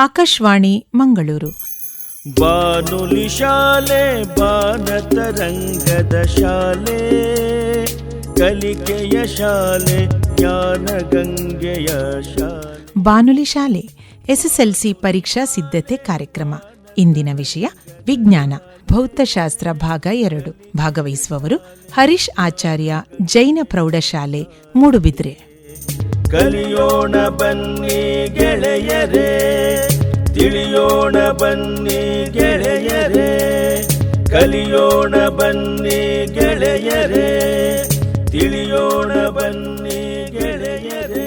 ಆಕಾಶವಾಣಿ ಮಂಗಳೂರು. ಬಾನುಲಿ ಶಾಲೆ ಬಾನತರಂಗದ ಶಾಲೆ ಕಲಿಕೆಯ ಶಾಲೆ ಜ್ಞಾನ ಗಂಗೆಯ ಶಾಲೆ. ಬಾನುಲಿ ಶಾಲೆ ಎಸ್ಎಸ್ಎಲ್ಸಿ ಪರೀಕ್ಷಾ ಸಿದ್ಧತೆ ಕಾರ್ಯಕ್ರಮ. ಇಂದಿನ ವಿಷಯ ವಿಜ್ಞಾನ. ಭೌತಶಾಸ್ತ್ರ ಭಾಗ ಎರಡು. ಭಾಗವಹಿಸುವವರು ಹರೀಶ್ ಆಚಾರ್ಯ ಜೈನ ಪ್ರೌಢಶಾಲೆ ಮೂಡುಬಿದ್ರೆ. ಕಲಿಯೋಣ ಬನ್ನಿ ಗೆಳೆಯರೇ, ತಿಳಿಯೋಣ ಬನ್ನಿ ಗೆಳೆಯರೇ, ಕಲಿಯೋಣ ಬನ್ನಿ ಗೆಳೆಯರೇ, ತಿಳಿಯೋಣ ಬನ್ನಿ ಗೆಳೆಯರೇ.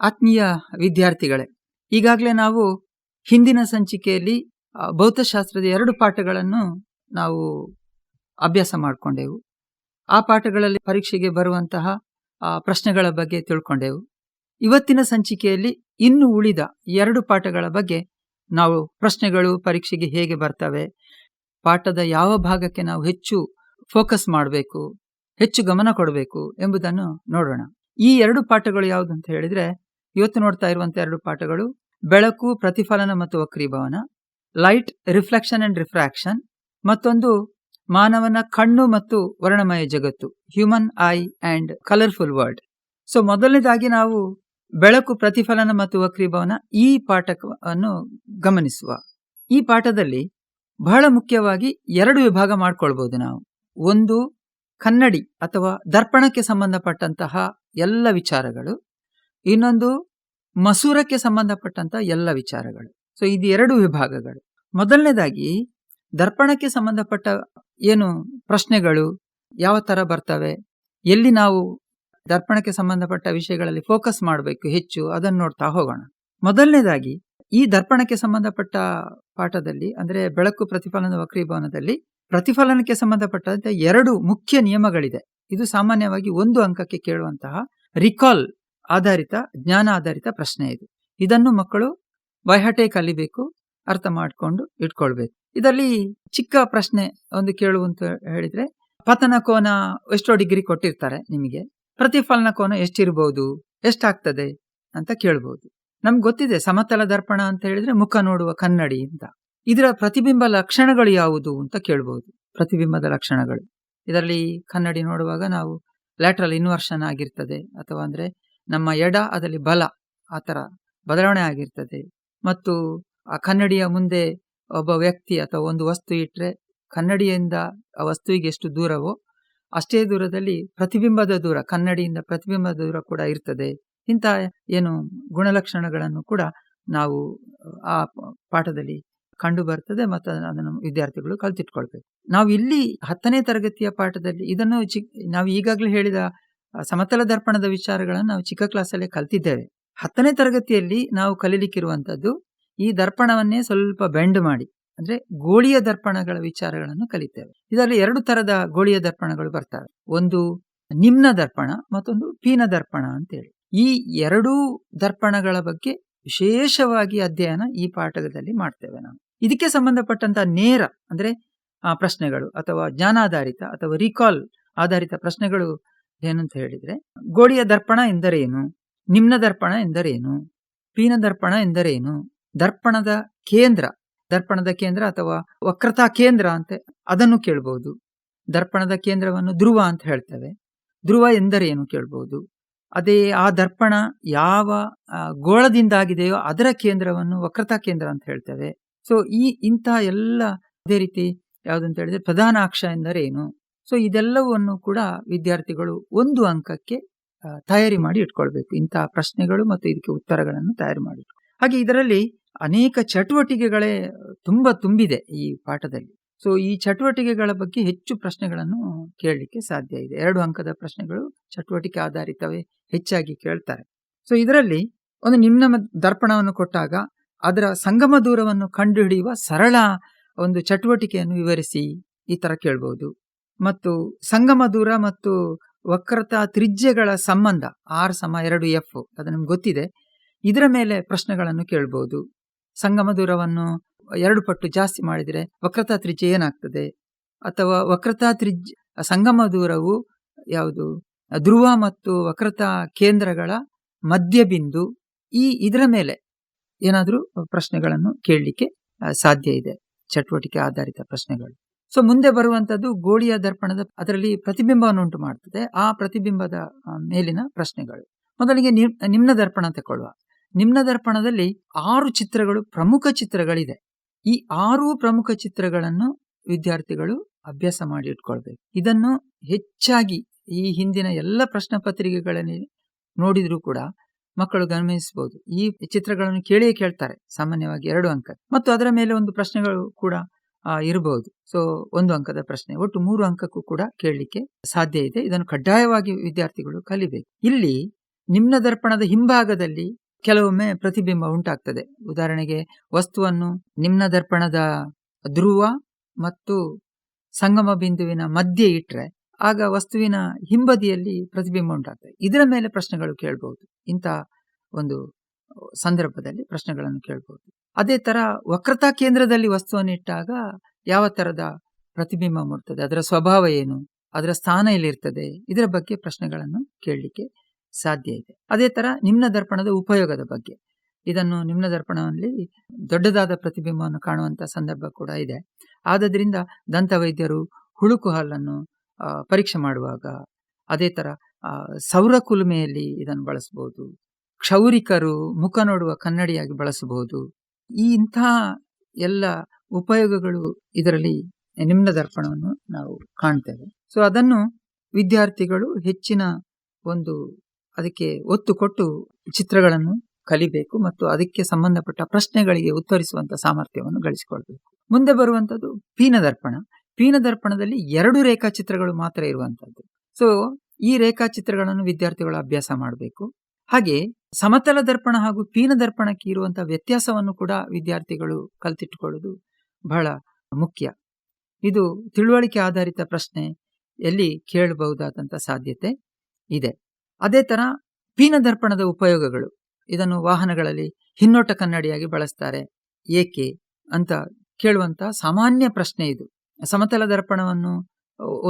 ಆತ್ಮೀಯ ವಿದ್ಯಾರ್ಥಿಗಳೇ, ಈಗಾಗಲೇ ನಾವು ಹಿಂದಿನ ಸಂಚಿಕೆಯಲ್ಲಿ ಭೌತಶಾಸ್ತ್ರದ ಎರಡು ಪಾಠಗಳನ್ನು ನಾವು ಅಭ್ಯಾಸ ಮಾಡಿಕೊಂಡೆವು. ಆ ಪಾಠಗಳಲ್ಲಿ ಪರೀಕ್ಷೆಗೆ ಬರುವಂತಹ ಪ್ರಶ್ನೆಗಳ ಬಗ್ಗೆ ತಿಳ್ಕೊಂಡೆವು. ಇವತ್ತಿನ ಸಂಚಿಕೆಯಲ್ಲಿ ಇನ್ನು ಉಳಿದ ಎರಡು ಪಾಠಗಳ ಬಗ್ಗೆ ನಾವು ಪ್ರಶ್ನೆಗಳು ಪರೀಕ್ಷೆಗೆ ಹೇಗೆ ಬರ್ತವೆ, ಪಾಠದ ಯಾವ ಭಾಗಕ್ಕೆ ನಾವು ಹೆಚ್ಚು ಫೋಕಸ್ ಮಾಡಬೇಕು, ಹೆಚ್ಚು ಗಮನ ಕೊಡಬೇಕು ಎಂಬುದನ್ನು ನೋಡೋಣ. ಈ ಎರಡು ಪಾಠಗಳು ಯಾವುದು ಅಂತ ಹೇಳಿದ್ರೆ, ಇವತ್ತು ನೋಡ್ತಾ ಇರುವಂತ ಎರಡು ಪಾಠಗಳು, ಬೆಳಕು, ಪ್ರತಿಫಲನ ಮತ್ತು ವಕ್ರೀಭವನ, ಲೈಟ್ ರಿಫ್ಲೆಕ್ಷನ್ ಅಂಡ್ ರಿಫ್ರಾಕ್ಷನ್, ಮತ್ತೊಂದು ಮಾನವನ ಕಣ್ಣು ಮತ್ತು ವರ್ಣಮಯ ಜಗತ್ತು human eye and colourful world so ಮೊದಲನೇದಾಗಿ ನಾವು ಬೆಳಕು, ಪ್ರತಿಫಲನ ಮತ್ತು ವಕ್ರೀಭವನ ಈ ಪಾಠವನ್ನು ಗಮನಿಸುವ. ಈ ಪಾಠದಲ್ಲಿ ಬಹಳ ಮುಖ್ಯವಾಗಿ ಎರಡು ವಿಭಾಗ ಮಾಡ್ಕೊಳ್ಬಹುದು ನಾವು. ಒಂದು, ಕನ್ನಡಿ ಅಥವಾ ದರ್ಪಣಕ್ಕೆ ಸಂಬಂಧಪಟ್ಟಂತಹ ಎಲ್ಲ ವಿಚಾರಗಳು. ಇನ್ನೊಂದು, ಮಸೂರಕ್ಕೆ ಸಂಬಂಧಪಟ್ಟಂತಹ ಎಲ್ಲ ವಿಚಾರಗಳು. ಸೊ ಇದು ಎರಡು ವಿಭಾಗಗಳು. ಮೊದಲನೇದಾಗಿ ದರ್ಪಣಕ್ಕೆ ಸಂಬಂಧಪಟ್ಟ ಏನು ಪ್ರಶ್ನೆಗಳು ಯಾವ ತರ ಬರ್ತವೆ? ಎಲ್ಲಿ ನಾವು ದರ್ಪಣಕ್ಕೆ ಸಂಬಂಧಪಟ್ಟ ವಿಷಯಗಳಲ್ಲಿ ಫೋಕಸ್ ಮಾಡಬೇಕು ಹೆಚ್ಚು ಅದನ್ನು ನೋಡ್ತಾ ಹೋಗೋಣ. ಮೊದಲನೇದಾಗಿ, ಈ ದರ್ಪಣಕ್ಕೆ ಸಂಬಂಧಪಟ್ಟ ಪಾಠದಲ್ಲಿ, ಅಂದ್ರೆ ಬೆಳಕು ಪ್ರತಿಫಲನ ವಕ್ರೀಭವನದಲ್ಲಿ, ಪ್ರತಿಫಲನಕ್ಕೆ ಸಂಬಂಧಪಟ್ಟಂತೆ ಎರಡು ಮುಖ್ಯ ನಿಯಮಗಳಿದೆ. ಇದು ಸಾಮಾನ್ಯವಾಗಿ ಒಂದು ಅಂಕಕ್ಕೆ ಕೇಳುವಂತಹ ರಿಕಾಲ್ ಆಧಾರಿತ, ಜ್ಞಾನ ಆಧಾರಿತ ಪ್ರಶ್ನೆ ಇದು. ಇದನ್ನು ಮಕ್ಕಳು ವೈಹಟೆ ಕಲಿಬೇಕು, ಅರ್ಥ ಮಾಡಿಕೊಂಡು ಇಟ್ಕೊಳ್ಬೇಕು. ಇದರಲ್ಲಿ ಚಿಕ್ಕ ಪ್ರಶ್ನೆ ಒಂದು ಕೇಳುವಂತ ಹೇಳಿದ್ರೆ, ಪತನ ಕೋನ ಎಷ್ಟೋ ಡಿಗ್ರಿ ಕೊಟ್ಟಿರ್ತಾರೆ ನಿಮಗೆ. ಪ್ರತಿಫಲನ ಕೋನ ಎಷ್ಟಿರಬಹುದು ಎಷ್ಟಾಗ್ತದೆ ಅಂತ ಕೇಳಬಹುದು ನಮ್ಗೆ ಗೊತ್ತಿದೆ, ಸಮತಲ ದರ್ಪಣ ಅಂತ ಹೇಳಿದ್ರೆ ಮುಖ ನೋಡುವ ಕನ್ನಡಿ ಅಂತ. ಇದರ ಪ್ರತಿಬಿಂಬ ಲಕ್ಷಣಗಳು ಯಾವುದು ಅಂತ ಕೇಳಬಹುದು ಪ್ರತಿಬಿಂಬದ ಲಕ್ಷಣಗಳು. ಇದರಲ್ಲಿ ಕನ್ನಡಿ ನೋಡುವಾಗ ನಾವು ಲ್ಯಾಟ್ರಲ್ ಇನ್ವರ್ಷನ್ ಆಗಿರ್ತದೆ, ಅಥವಾ ಅಂದರೆ ನಮ್ಮ ಎಡ, ಅದರಲ್ಲಿ ಬಲ, ಆ ಥರ ಬದಲಾವಣೆ ಆಗಿರ್ತದೆ. ಮತ್ತು ಆ ಕನ್ನಡಿಯ ಮುಂದೆ ಒಬ್ಬ ವ್ಯಕ್ತಿ ಅಥವಾ ಒಂದು ವಸ್ತು ಇಟ್ಟರೆ ಕನ್ನಡಿಯಿಂದ ಆ ವಸ್ತುವಿಗೆ ಎಷ್ಟು ದೂರವೋ ಅಷ್ಟೇ ದೂರದಲ್ಲಿ ಪ್ರತಿಬಿಂಬದ ದೂರ, ಕನ್ನಡಿಯಿಂದ ಪ್ರತಿಬಿಂಬದ ದೂರ ಕೂಡ ಇರ್ತದೆ. ಇಂಥ ಏನು ಗುಣಲಕ್ಷಣಗಳನ್ನು ಕೂಡ ನಾವು, ಆ ಪಾಠದಲ್ಲಿ ಕಂಡು ಬರ್ತದೆ ಮತ್ತು ಅದನ್ನು ವಿದ್ಯಾರ್ಥಿಗಳು ಕಲ್ತಿಟ್ಕೊಳ್ಬೇಕು. ನಾವು ಇಲ್ಲಿ ಹತ್ತನೇ ತರಗತಿಯ ಪಾಠದಲ್ಲಿ ಇದನ್ನು ನಾವು ಈಗಾಗಲೇ ಹೇಳಿದ ಸಮತಲ ದರ್ಪಣದ ವಿಚಾರಗಳನ್ನು ನಾವು ಚಿಕ್ಕ ಕ್ಲಾಸಲ್ಲೇ ಕಲ್ತಿದ್ದೇವೆ. ಹತ್ತನೇ ತರಗತಿಯಲ್ಲಿ ನಾವು ಕಲೀಲಿಕ್ಕಿರುವಂಥದ್ದು ಈ ದರ್ಪಣವನ್ನೇ ಸ್ವಲ್ಪ ಬೆಂಡ್ ಮಾಡಿ, ಅಂದ್ರೆ ಗೋಳಿಯ ದರ್ಪಣಗಳ ವಿಚಾರಗಳನ್ನು ಕಲಿತೇವೆ. ಇದರಲ್ಲಿ ಎರಡು ತರದ ಗೋಳಿಯ ದರ್ಪಣಗಳು ಬರ್ತವೆ. ಒಂದು ನಿಮ್ನ ದರ್ಪಣ, ಮತ್ತೊಂದು ಪೀನ ದರ್ಪಣ ಅಂತೇಳಿ. ಈ ಎರಡೂ ದರ್ಪಣಗಳ ಬಗ್ಗೆ ವಿಶೇಷವಾಗಿ ಅಧ್ಯಯನ ಈ ಪಾಠದಲ್ಲಿ ಮಾಡ್ತೇವೆ ನಾವು. ಇದಕ್ಕೆ ಸಂಬಂಧಪಟ್ಟಂತ ನೇರ, ಅಂದ್ರೆ ಪ್ರಶ್ನೆಗಳು, ಅಥವಾ ಜ್ಞಾನಾಧಾರಿತ, ಅಥವಾ ರಿಕಾಲ್ ಆಧಾರಿತ ಪ್ರಶ್ನೆಗಳು ಏನಂತ ಹೇಳಿದ್ರೆ, ಗೋಳಿಯ ದರ್ಪಣ ಎಂದರೇನು? ನಿಮ್ನ ದರ್ಪಣ ಎಂದರೇನು? ಪೀನ ದರ್ಪಣ ಎಂದರೇನು? ದರ್ಪಣದ ಕೇಂದ್ರ ದರ್ಪಣದ ಕೇಂದ್ರ ಅಥವಾ ವಕ್ರತಾ ಕೇಂದ್ರ ಅಂತ ಅದನ್ನು ಕೇಳಬಹುದು ದರ್ಪಣದ ಕೇಂದ್ರವನ್ನು ಧ್ರುವ ಅಂತ ಹೇಳ್ತೇವೆ. ಧ್ರುವ ಎಂದರೇನು ಕೇಳಬಹುದು ಅದೇ ಆ ದರ್ಪಣ ಯಾವ ಗೋಳದಿಂದಾಗಿದೆಯೋ ಅದರ ಕೇಂದ್ರವನ್ನು ವಕ್ರತಾ ಕೇಂದ್ರ ಅಂತ ಹೇಳ್ತೇವೆ. ಸೊ ಈ ಇಂತಹ ಎಲ್ಲ ಅದೇ ರೀತಿ ಯಾವುದಂತ ಹೇಳಿದ್ರೆ ಪ್ರಧಾನ ಅಕ್ಷ ಎಂದರೇನು? ಸೊ ಇದೆಲ್ಲವನ್ನು ಕೂಡ ವಿದ್ಯಾರ್ಥಿಗಳು ಒಂದು ಅಂಕಕ್ಕೆ ತಯಾರಿ ಮಾಡಿ ಇಟ್ಕೊಳ್ಬೇಕು. ಇಂತಹ ಪ್ರಶ್ನೆಗಳು ಮತ್ತು ಇದಕ್ಕೆ ಉತ್ತರಗಳನ್ನು ತಯಾರಿ ಮಾಡಿ ಹಾಗೆ ಇದರಲ್ಲಿ ಅನೇಕ ಚಟುವಟಿಕೆಗಳೇ ತುಂಬ ತುಂಬಿದೆ ಈ ಪಾಠದಲ್ಲಿ. ಸೊ ಈ ಚಟುವಟಿಕೆಗಳ ಬಗ್ಗೆ ಹೆಚ್ಚು ಪ್ರಶ್ನೆಗಳನ್ನು ಕೇಳಲಿಕ್ಕೆ ಸಾಧ್ಯ ಇದೆ. ಎರಡು ಅಂಕದ ಪ್ರಶ್ನೆಗಳು ಚಟುವಟಿಕೆ ಆಧಾರಿತವೇ ಹೆಚ್ಚಾಗಿ ಕೇಳ್ತಾರೆ. ಸೊ ಇದರಲ್ಲಿ ಒಂದು ನಿಮ್ನ ದರ್ಪಣವನ್ನು ಕೊಟ್ಟಾಗ ಅದರ ಸಂಗಮ ದೂರವನ್ನು ಕಂಡುಹಿಡಿಯುವ ಸರಳ ಒಂದು ಚಟುವಟಿಕೆಯನ್ನು ವಿವರಿಸಿ ಈ ಥರ ಕೇಳ್ಬೋದು. ಮತ್ತು ಸಂಗಮ ದೂರ ಮತ್ತು ವಕ್ರತಾ ತ್ರಿಜ್ಯಗಳ ಸಂಬಂಧ ಆರ್ ಸಮ ಎರಡು ಎಫ್ ಅದು ನಿಮ್ಗೆ ಗೊತ್ತಿದೆ. ಇದರ ಮೇಲೆ ಪ್ರಶ್ನೆಗಳನ್ನು ಕೇಳ್ಬೋದು. ಸಂಗಮ ದೂರವನ್ನು ಎರಡು ಪಟ್ಟು ಜಾಸ್ತಿ ಮಾಡಿದರೆ ವಕ್ರತಾ ತ್ರಿಜ್ಯ ಏನಾಗ್ತದೆ? ಅಥವಾ ವಕ್ರತಾ ತ್ರಿಜ್ ಸಂಗಮ ದೂರವು ಯಾವುದು? ಧ್ರುವ ಮತ್ತು ವಕ್ರತಾ ಕೇಂದ್ರಗಳ ಮಧ್ಯಬಿಂದು ಈ ಇದರ ಮೇಲೆ ಏನಾದರೂ ಪ್ರಶ್ನೆಗಳನ್ನು ಕೇಳಲಿಕ್ಕೆ ಸಾಧ್ಯ ಇದೆ. ಚಟುವಟಿಕೆ ಆಧಾರಿತ ಪ್ರಶ್ನೆಗಳು. ಸೊ, ಮುಂದೆ ಬರುವಂಥದ್ದು ಗೋಳಿಯ ದರ್ಪಣದ ಅದರಲ್ಲಿ ಪ್ರತಿಬಿಂಬವನ್ನು ಉಂಟು ಮಾಡ್ತದೆ ಆ ಪ್ರತಿಬಿಂಬದ ಮೇಲಿನ ಪ್ರಶ್ನೆಗಳು. ಮೊದಲಿಗೆ ನಿಮ್ನ ದರ್ಪಣ ತಗೊಳ್ಳುವ ನಿಮ್ನ ದರ್ಪಣದಲ್ಲಿ ಆರು ಚಿತ್ರಗಳು, ಪ್ರಮುಖ ಚಿತ್ರಗಳಿದೆ. ಈ ಆರು ಪ್ರಮುಖ ಚಿತ್ರಗಳನ್ನು ವಿದ್ಯಾರ್ಥಿಗಳು ಅಭ್ಯಾಸ ಮಾಡಿ ಇಟ್ಕೊಳ್ಬೇಕು. ಇದನ್ನು ಹೆಚ್ಚಾಗಿ ಈ ಹಿಂದಿನ ಎಲ್ಲ ಪ್ರಶ್ನೆ ಪತ್ರಿಕೆಗಳಲ್ಲಿ ನೋಡಿದ್ರೂ ಕೂಡ ಮಕ್ಕಳು ಗಮನಿಸಬಹುದು ಈ ಚಿತ್ರಗಳನ್ನು ಕೇಳಿಯೇ ಕೇಳ್ತಾರೆ, ಸಾಮಾನ್ಯವಾಗಿ ಎರಡು ಅಂಕ. ಮತ್ತು ಅದರ ಮೇಲೆ ಒಂದು ಪ್ರಶ್ನೆಗಳು ಕೂಡ ಇರಬಹುದು ಸೊ, ಒಂದು ಅಂಕದ ಪ್ರಶ್ನೆ, ಒಟ್ಟು ಮೂರು ಅಂಕಕ್ಕೂ ಕೂಡ ಕೇಳಲಿಕ್ಕೆ ಸಾಧ್ಯ ಇದೆ. ಇದನ್ನು ಕಡ್ಡಾಯವಾಗಿ ವಿದ್ಯಾರ್ಥಿಗಳು ಕಲಿಬೇಕು. ಇಲ್ಲಿ ನಿಮ್ನ ದರ್ಪಣದ ಹಿಂಭಾಗದಲ್ಲಿ ಕೆಲವೊಮ್ಮೆ ಪ್ರತಿಬಿಂಬ ಉಂಟಾಗ್ತದೆ. ಉದಾಹರಣೆಗೆ, ವಸ್ತುವನ್ನು ನಿಮ್ನ ದರ್ಪಣದ ಧ್ರುವ ಮತ್ತು ಸಂಗಮ ಬಿಂದುವಿನ ಮಧ್ಯೆ ಇಟ್ಟರೆ ಆಗ ವಸ್ತುವಿನ ಹಿಂಬದಿಯಲ್ಲಿ ಪ್ರತಿಬಿಂಬ ಉಂಟಾಗ್ತದೆ. ಇದರ ಮೇಲೆ ಪ್ರಶ್ನೆಗಳು ಕೇಳಬಹುದು. ಇಂಥ ಒಂದು ಸಂದರ್ಭದಲ್ಲಿ ಪ್ರಶ್ನೆಗಳನ್ನು ಕೇಳಬಹುದು. ಅದೇ ತರ ವಕ್ರತಾ ಕೇಂದ್ರದಲ್ಲಿ ವಸ್ತುವನ್ನು ಇಟ್ಟಾಗ ಯಾವ ತರದ ಪ್ರತಿಬಿಂಬ ಮೂಡ್ತದೆ? ಅದರ ಸ್ವಭಾವ ಏನು? ಅದರ ಸ್ಥಾನ ಎಲ್ಲಿರ್ತದೆ? ಇದರ ಬಗ್ಗೆ ಪ್ರಶ್ನೆಗಳನ್ನು ಕೇಳಲಿಕ್ಕೆ ಸಾಧ್ಯ ಇದೆ. ಅದೇ ಥರ ನಿಮ್ನ ದರ್ಪಣದ ಉಪಯೋಗದ ಬಗ್ಗೆ. ಇದನ್ನು ನಿಮ್ನ ದರ್ಪಣದಲ್ಲಿ ದೊಡ್ಡದಾದ ಪ್ರತಿಬಿಂಬವನ್ನು ಕಾಣುವಂತ ಸಂದರ್ಭ ಕೂಡ ಇದೆ. ಆದ್ದರಿಂದ ದಂತವೈದ್ಯರು ಹುಳುಕು ಹಾಲನ್ನು ಪರೀಕ್ಷೆ ಮಾಡುವಾಗ ಅದೇ ಥರ ಸೌರ ಕುಲುಮೆಯಲ್ಲಿ ಇದನ್ನು ಬಳಸಬಹುದು. ಕ್ಷೌರಿಕರು ಮುಖ ನೋಡುವ ಕನ್ನಡಿಯಾಗಿ ಬಳಸಬಹುದು. ಈ ಇಂಥ ಎಲ್ಲ ಉಪಯೋಗಗಳು ಇದರಲ್ಲಿ ನಿಮ್ನ ದರ್ಪಣವನ್ನು ನಾವು ಕಾಣ್ತೇವೆ. ಸೊ ಅದನ್ನು ವಿದ್ಯಾರ್ಥಿಗಳು ಹೆಚ್ಚಿನ ಒಂದು ಅದಕ್ಕೆ ಒತ್ತು ಕೊಟ್ಟು ಚಿತ್ರಗಳನ್ನು ಕಲಿಬೇಕು ಮತ್ತು ಅದಕ್ಕೆ ಸಂಬಂಧಪಟ್ಟ ಪ್ರಶ್ನೆಗಳಿಗೆ ಉತ್ತರಿಸುವಂತ ಸಾಮರ್ಥ್ಯವನ್ನು ಗಳಿಸಿಕೊಳ್ಬೇಕು. ಮುಂದೆ ಬರುವಂತದ್ದು ಪೀನದರ್ಪಣ. ಪೀನದರ್ಪಣದಲ್ಲಿ ಎರಡು ರೇಖಾಚಿತ್ರಗಳು ಮಾತ್ರ ಇರುವಂತದ್ದು. ಸೊ ಈ ರೇಖಾಚಿತ್ರಗಳನ್ನು ವಿದ್ಯಾರ್ಥಿಗಳು ಅಭ್ಯಾಸ ಮಾಡಬೇಕು. ಹಾಗೆ ಸಮತಲ ದರ್ಪಣ ಹಾಗೂ ಪೀನ ದರ್ಪಣಕ್ಕೆ ಇರುವಂತಹ ವ್ಯತ್ಯಾಸವನ್ನು ಕೂಡ ವಿದ್ಯಾರ್ಥಿಗಳು ಕಲ್ತಿಟ್ಟುಕೊಳ್ಳುವುದು ಬಹಳ ಮುಖ್ಯ. ಇದು ತಿಳುವಳಿಕೆ ಆಧಾರಿತ ಪ್ರಶ್ನೆ ಎಲ್ಲಿ ಕೇಳಬಹುದಾದಂಥ ಸಾಧ್ಯತೆ ಇದೆ. ಅದೇ ತರ ಪೀನ ದರ್ಪಣದ ಉಪಯೋಗಗಳು. ಇದನ್ನು ವಾಹನಗಳಲ್ಲಿ ಹಿನ್ನೋಟ ಕನ್ನಡಿಯಾಗಿ ಬಳಸ್ತಾರೆ. ಏಕೆ ಅಂತ ಕೇಳುವಂತ ಸಾಮಾನ್ಯ ಪ್ರಶ್ನೆ ಇದು. ಸಮತಲ ದರ್ಪಣವನ್ನು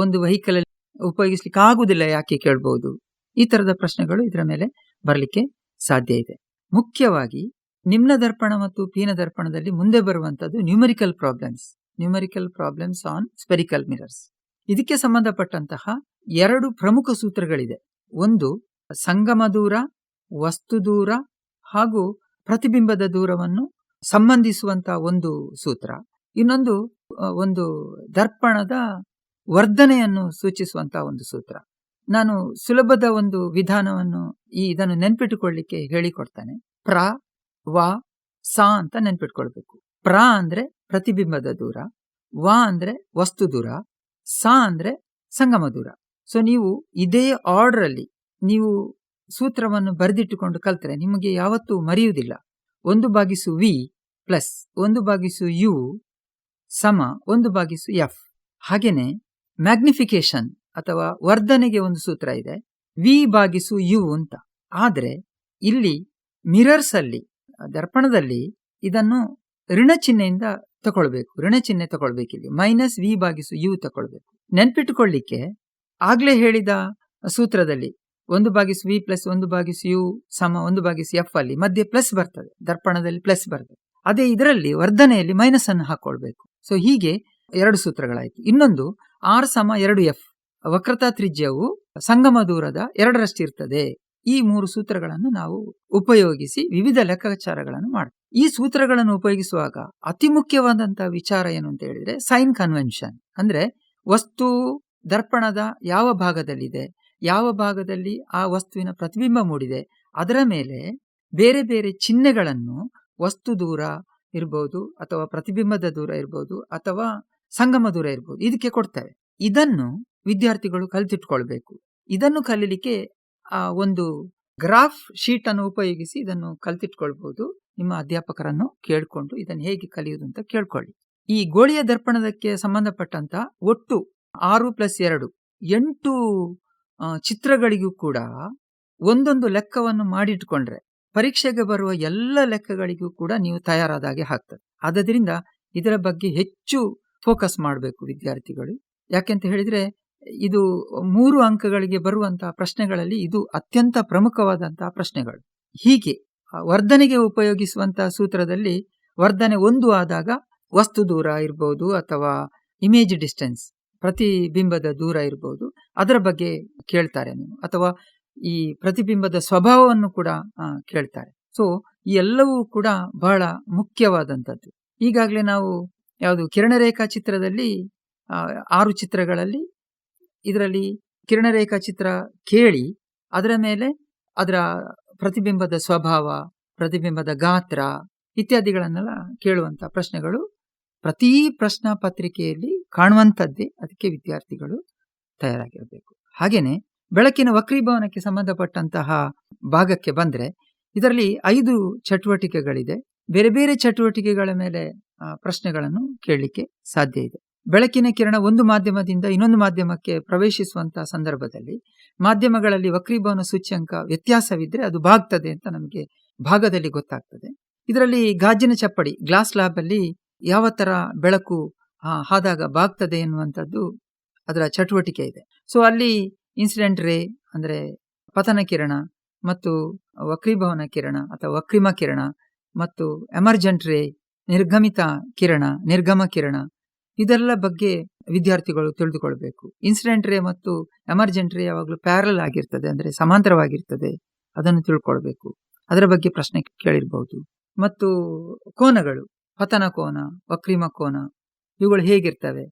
ಒಂದು ವೆಹಿಕಲ್ ಅಲ್ಲಿ ಉಪಯೋಗಿಸ್ಲಿಕ್ಕೆ ಆಗುವುದಿಲ್ಲ ಯಾಕೆ ಕೇಳಬಹುದು ಈ ತರದ ಪ್ರಶ್ನೆಗಳು ಇದರ ಮೇಲೆ ಬರಲಿಕ್ಕೆ ಸಾಧ್ಯ ಇದೆ. ಮುಖ್ಯವಾಗಿ ನಿಮ್ನ ದರ್ಪಣ ಮತ್ತು ಪೀನ ದರ್ಪಣದಲ್ಲಿ ಮುಂದೆ ಬರುವಂತದ್ದು numerical problems numerical problems on spherical mirrors ಇದಕ್ಕೆ ಸಂಬಂಧಪಟ್ಟಂತಹ ಎರಡು ಪ್ರಮುಖ ಸೂತ್ರಗಳಿದೆ. ಒಂದು ಸಂಗಮ ದೂರ, ವಸ್ತು ದೂರ ಹಾಗೂ ಪ್ರತಿಬಿಂಬದ ದೂರವನ್ನು ಸಂಬಂಧಿಸುವಂತಹ ಒಂದು ಸೂತ್ರ. ಇನ್ನೊಂದು ಒಂದು ದರ್ಪಣದ ವರ್ಧನೆಯನ್ನು ಸೂಚಿಸುವಂತಹ ಒಂದು ಸೂತ್ರ. ನಾನು ಸುಲಭದ ಒಂದು ವಿಧಾನವನ್ನು ಈ ಇದನ್ನು ನೆನ್ಪಿಟ್ಟುಕೊಳ್ಳಿಕ್ಕೆ ಹೇಳಿಕೊಡ್ತಾನೆ. ಪ್ರ, ವ, ಸಾ ಅಂತ ನೆನ್ಪಿಟ್ಕೊಳ್ಬೇಕು. ಪ್ರ ಅಂದ್ರೆ ಪ್ರತಿಬಿಂಬದ ದೂರ, ವ ಅಂದ್ರೆ ವಸ್ತು ದೂರ, ಸಾ ಅಂದ್ರೆ ಸಂಗಮ ದೂರ. ಸೊ ನೀವು ಇದೇ ಆರ್ಡರ್ ಅಲ್ಲಿ ನೀವು ಸೂತ್ರವನ್ನು ಬರೆದಿಟ್ಟುಕೊಂಡು ಕಲ್ತರೆ ನಿಮಗೆ ಯಾವತ್ತೂ ಮರೆಯುವುದಿಲ್ಲ. ಒಂದು ಬಾಗಿಸು ವಿ ಪ್ಲಸ್ ಒಂದು ಬಾಗಿಸು ಯು ಸಮ ಒಂದು ಬಾಗಿಸು ಎಫ್ ಹಾಗೇನೆ ಮ್ಯಾಗ್ನಿಫಿಕೇಶನ್ ಅಥವಾ ವರ್ಧನೆಗೆ ಒಂದು ಸೂತ್ರ ಇದೆ. ವಿ ಬಾಗಿಸು ಯು ಅಂತ. ಆದರೆ ಇಲ್ಲಿ ಮಿರರ್ಸ್ ಅಲ್ಲಿ, ದರ್ಪಣದಲ್ಲಿ ಇದನ್ನು ಋಣ ಚಿಹ್ನೆಯಿಂದ ತಗೊಳ್ಬೇಕು. ಋಣ ಚಿಹ್ನೆ ತಗೊಳ್ಬೇಕಿಲ್ಲಿ. ಮೈನಸ್ ವಿ ಬಾಗಿಸು ಯು ತಗೊಳ್ಬೇಕು. ನೆನ್ಪಿಟ್ಟುಕೊಳ್ಳಿಕ್ಕೆ ಆಗ್ಲೇ ಹೇಳಿದ ಸೂತ್ರದಲ್ಲಿ ಒಂದು ಬಾಗಿಸು ವಿ ಪ್ಲಸ್ ಒಂದು ಬಾಗಿಸು ಯು ಸಮ ಒಂದು ಬಾಗಿಸು ಎಫ್ ಅಲ್ಲಿ ಮಧ್ಯೆ ಪ್ಲಸ್ ಬರ್ತದೆ. ದರ್ಪಣದಲ್ಲಿ ಪ್ಲಸ್ ಬರ್ತದೆ. ಅದೇ ಇದರಲ್ಲಿ ವರ್ಧನೆಯಲ್ಲಿ ಮೈನಸ್ ಅನ್ನು ಹಾಕೊಳ್ಬೇಕು. ಸೊ ಹೀಗೆ ಎರಡು ಸೂತ್ರಗಳಾಯ್ತು. ಇನ್ನೊಂದು ಆರ್ ಸಮ ಎರಡು ಎಫ್ ವಕ್ರತಾ ತ್ರಿಜ್ಯವು ಸಂಗಮ ದೂರದ ಎರಡರಷ್ಟಿರ್ತದೆ. ಈ ಮೂರು ಸೂತ್ರಗಳನ್ನು ನಾವು ಉಪಯೋಗಿಸಿ ವಿವಿಧ ಲೆಕ್ಕಾಚಾರಗಳನ್ನು ಮಾಡ್ತೀವಿ ಈ ಸೂತ್ರಗಳನ್ನು ಉಪಯೋಗಿಸುವಾಗ ಅತಿ ಮುಖ್ಯವಾದಂತಹ ವಿಚಾರ ಏನು ಅಂತ ಹೇಳಿದ್ರೆ ಸೈನ್ ಕನ್ವೆನ್ಷನ್. ಅಂದ್ರೆ ವಸ್ತು ದರ್ಪಣದ ಯಾವ ಭಾಗದಲ್ಲಿದೆ, ಯಾವ ಭಾಗದಲ್ಲಿ ಆ ವಸ್ತುವಿನ ಪ್ರತಿಬಿಂಬ ಮೂಡಿದೆ, ಅದರ ಮೇಲೆ ಬೇರೆ ಬೇರೆ ಚಿಹ್ನೆಗಳನ್ನು ವಸ್ತು ದೂರ ಇರ್ಬೋದು ಅಥವಾ ಪ್ರತಿಬಿಂಬದ ದೂರ ಇರ್ಬೋದು ಅಥವಾ ಸಂಗಮ ದೂರ ಇರ್ಬೋದು, ಇದಕ್ಕೆ ಕೊಡ್ತೇವೆ. ಇದನ್ನು ವಿದ್ಯಾರ್ಥಿಗಳು ಕಲಿತಿಟ್ಕೊಳ್ಬೇಕು. ಇದನ್ನು ಕಲೀಲಿಕ್ಕೆ, ಆ, ಒಂದು ಗ್ರಾಫ್ ಶೀಟ್ ಅನ್ನು ಉಪಯೋಗಿಸಿ ಇದನ್ನು ಕಲ್ತಿಟ್ಕೊಳ್ಬಹುದು ನಿಮ್ಮ ಅಧ್ಯಾಪಕರನ್ನು ಕೇಳಿಕೊಂಡು ಇದನ್ನು ಹೇಗೆ ಕಲಿಯುವುದು ಅಂತ ಕೇಳ್ಕೊಳ್ಳಿ. ಈ ಗೋಳಿಯ ದರ್ಪಣದಕ್ಕೆ ಸಂಬಂಧಪಟ್ಟಂತ ಒಟ್ಟು ಆರು ಪ್ಲಸ್ ಎರಡು, ಎಂಟು ಚಿತ್ರಗಳಿಗೂ ಕೂಡ ಒಂದೊಂದು ಲೆಕ್ಕವನ್ನು ಮಾಡಿಟ್ಕೊಂಡ್ರೆ ಪರೀಕ್ಷೆಗೆ ಬರುವ ಎಲ್ಲ ಲೆಕ್ಕಗಳಿಗೂ ಕೂಡ ನೀವು ತಯಾರಾದಾಗೆ ಆಗ್ತದೆ. ಆದ್ದರಿಂದ ಇದರ ಬಗ್ಗೆ ಹೆಚ್ಚು ಫೋಕಸ್ ಮಾಡಬೇಕು ವಿದ್ಯಾರ್ಥಿಗಳು. ಯಾಕೆಂತ ಹೇಳಿದ್ರೆ ಇದು ಮೂರು ಅಂಕಗಳಿಗೆ ಬರುವಂತಹ ಪ್ರಶ್ನೆಗಳಲ್ಲಿ ಇದು ಅತ್ಯಂತ ಪ್ರಮುಖವಾದಂತಹ ಪ್ರಶ್ನೆಗಳು. ಹೀಗೆ ವರ್ಧನೆಗೆ ಉಪಯೋಗಿಸುವಂತಹ ಸೂತ್ರದಲ್ಲಿ ವರ್ಧನೆ ಒಂದು ಆದಾಗ ವಸ್ತು ದೂರ ಇರ್ಬೋದು ಅಥವಾ ಇಮೇಜ್ ಡಿಸ್ಟೆನ್ಸ್ ಪ್ರತಿಬಿಂಬದ ದೂರ ಇರ್ಬೋದು. ಅದರ ಬಗ್ಗೆ ಕೇಳ್ತಾರೆ ನೀವು. ಅಥವಾ ಈ ಪ್ರತಿಬಿಂಬದ ಸ್ವಭಾವವನ್ನು ಕೂಡ ಕೇಳ್ತಾರೆ. ಸೊ ಎಲ್ಲವೂ ಕೂಡ ಬಹಳ ಮುಖ್ಯವಾದಂಥದ್ದು. ಈಗಾಗಲೇ ನಾವು ಯಾವುದು ಕಿರಣರೇಖಾ ಚಿತ್ರದಲ್ಲಿ ಆರು ಚಿತ್ರಗಳಲ್ಲಿ ಇದರಲ್ಲಿ ಕಿರಣರೇಖಾ ಚಿತ್ರ ಕೇಳಿ, ಅದರ ಮೇಲೆ ಅದರ ಪ್ರತಿಬಿಂಬದ ಸ್ವಭಾವ, ಪ್ರತಿಬಿಂಬದ ಗಾತ್ರ ಇತ್ಯಾದಿಗಳನ್ನೆಲ್ಲ ಕೇಳುವಂತ ಪ್ರಶ್ನೆಗಳು ಪ್ರತಿ ಪ್ರಶ್ನಾ ಪತ್ರಿಕೆಯಲ್ಲಿ ಕಾಣುವಂಥದ್ದೇ ಅದಕ್ಕೆ ವಿದ್ಯಾರ್ಥಿಗಳು ತಯಾರಾಗಿರಬೇಕು. ಹಾಗೆಯೇ ಬೆಳಕಿನ ವಕ್ರೀಭವನಕ್ಕೆ ಸಂಬಂಧಪಟ್ಟಂತಹ ಭಾಗಕ್ಕೆ ಬಂದ್ರೆ ಇದರಲ್ಲಿ ಐದು ಚಟುವಟಿಕೆಗಳಿದೆ. ಬೇರೆ ಬೇರೆ ಚಟುವಟಿಕೆಗಳ ಮೇಲೆ ಪ್ರಶ್ನೆಗಳನ್ನು ಕೇಳಲಿಕ್ಕೆ ಸಾಧ್ಯ ಇದೆ. ಬೆಳಕಿನ ಕಿರಣ ಒಂದು ಮಾಧ್ಯಮದಿಂದ ಇನ್ನೊಂದು ಮಾಧ್ಯಮಕ್ಕೆ ಪ್ರವೇಶಿಸುವಂತಹ ಸಂದರ್ಭದಲ್ಲಿ ಮಾಧ್ಯಮಗಳಲ್ಲಿ ವಕ್ರೀಭವನ ಸೂಚ್ಯಂಕ ವ್ಯತ್ಯಾಸವಿದ್ರೆ ಅದು ಬಾಗ್ತದೆ ಅಂತ ನಮಗೆ ಭಾಗದಲ್ಲಿ ಗೊತ್ತಾಗ್ತದೆ. ಇದರಲ್ಲಿ ಗಾಜಿನ ಚಪ್ಪಡಿ, ಗ್ಲಾಸ್ ಲ್ಯಾಬ್ ಅಲ್ಲಿ ಯಾವ ತರ ಬೆಳಕು ಆ, ಹಾದಾಗ ಬಾಗ್ತದೆ ಎನ್ನುವಂಥದ್ದು ಅದರ ಚಟುವಟಿಕೆ ಇದೆ. ಸೊ ಅಲ್ಲಿ ಇನ್ಸಿಡೆಂಟ್ ರೇ ಅಂದ್ರೆ ಪತನ ಕಿರಣ ಮತ್ತು ವಕ್ರೀಭವನ ಕಿರಣ ಅಥವಾ ವಕ್ರಿಮ ಕಿರಣ ಮತ್ತು ಎಮರ್ಜೆಂಟ್ ರೇ ನಿರ್ಗಮಿತ ಕಿರಣ ನಿರ್ಗಮ ಕಿರಣ ಇದೆಲ್ಲ ಬಗ್ಗೆ ವಿದ್ಯಾರ್ಥಿಗಳು ತಿಳಿದುಕೊಳ್ಬೇಕು. ಇನ್ಸಿಡೆಂಟ್ ರೇ ಮತ್ತು ಎಮರ್ಜೆಂಟ್ ರೇ ಯಾವಾಗಲೂ ಪ್ಯಾರಲ್ ಆಗಿರ್ತದೆ ಅಂದ್ರೆ ಸಮಾಂತರವಾಗಿರ್ತದೆ ಅದನ್ನು ತಿಳ್ಕೊಳ್ಬೇಕು. ಅದರ ಬಗ್ಗೆ ಪ್ರಶ್ನೆ ಕೇಳಿರ್ಬಹುದು ಮತ್ತು ಕೋನಗಳು ಪತನ ಕೋನ ವಕ್ರಿಮ ಕೋನ ಇವುಗಳು ಹೇಗಿರ್ತವೆ?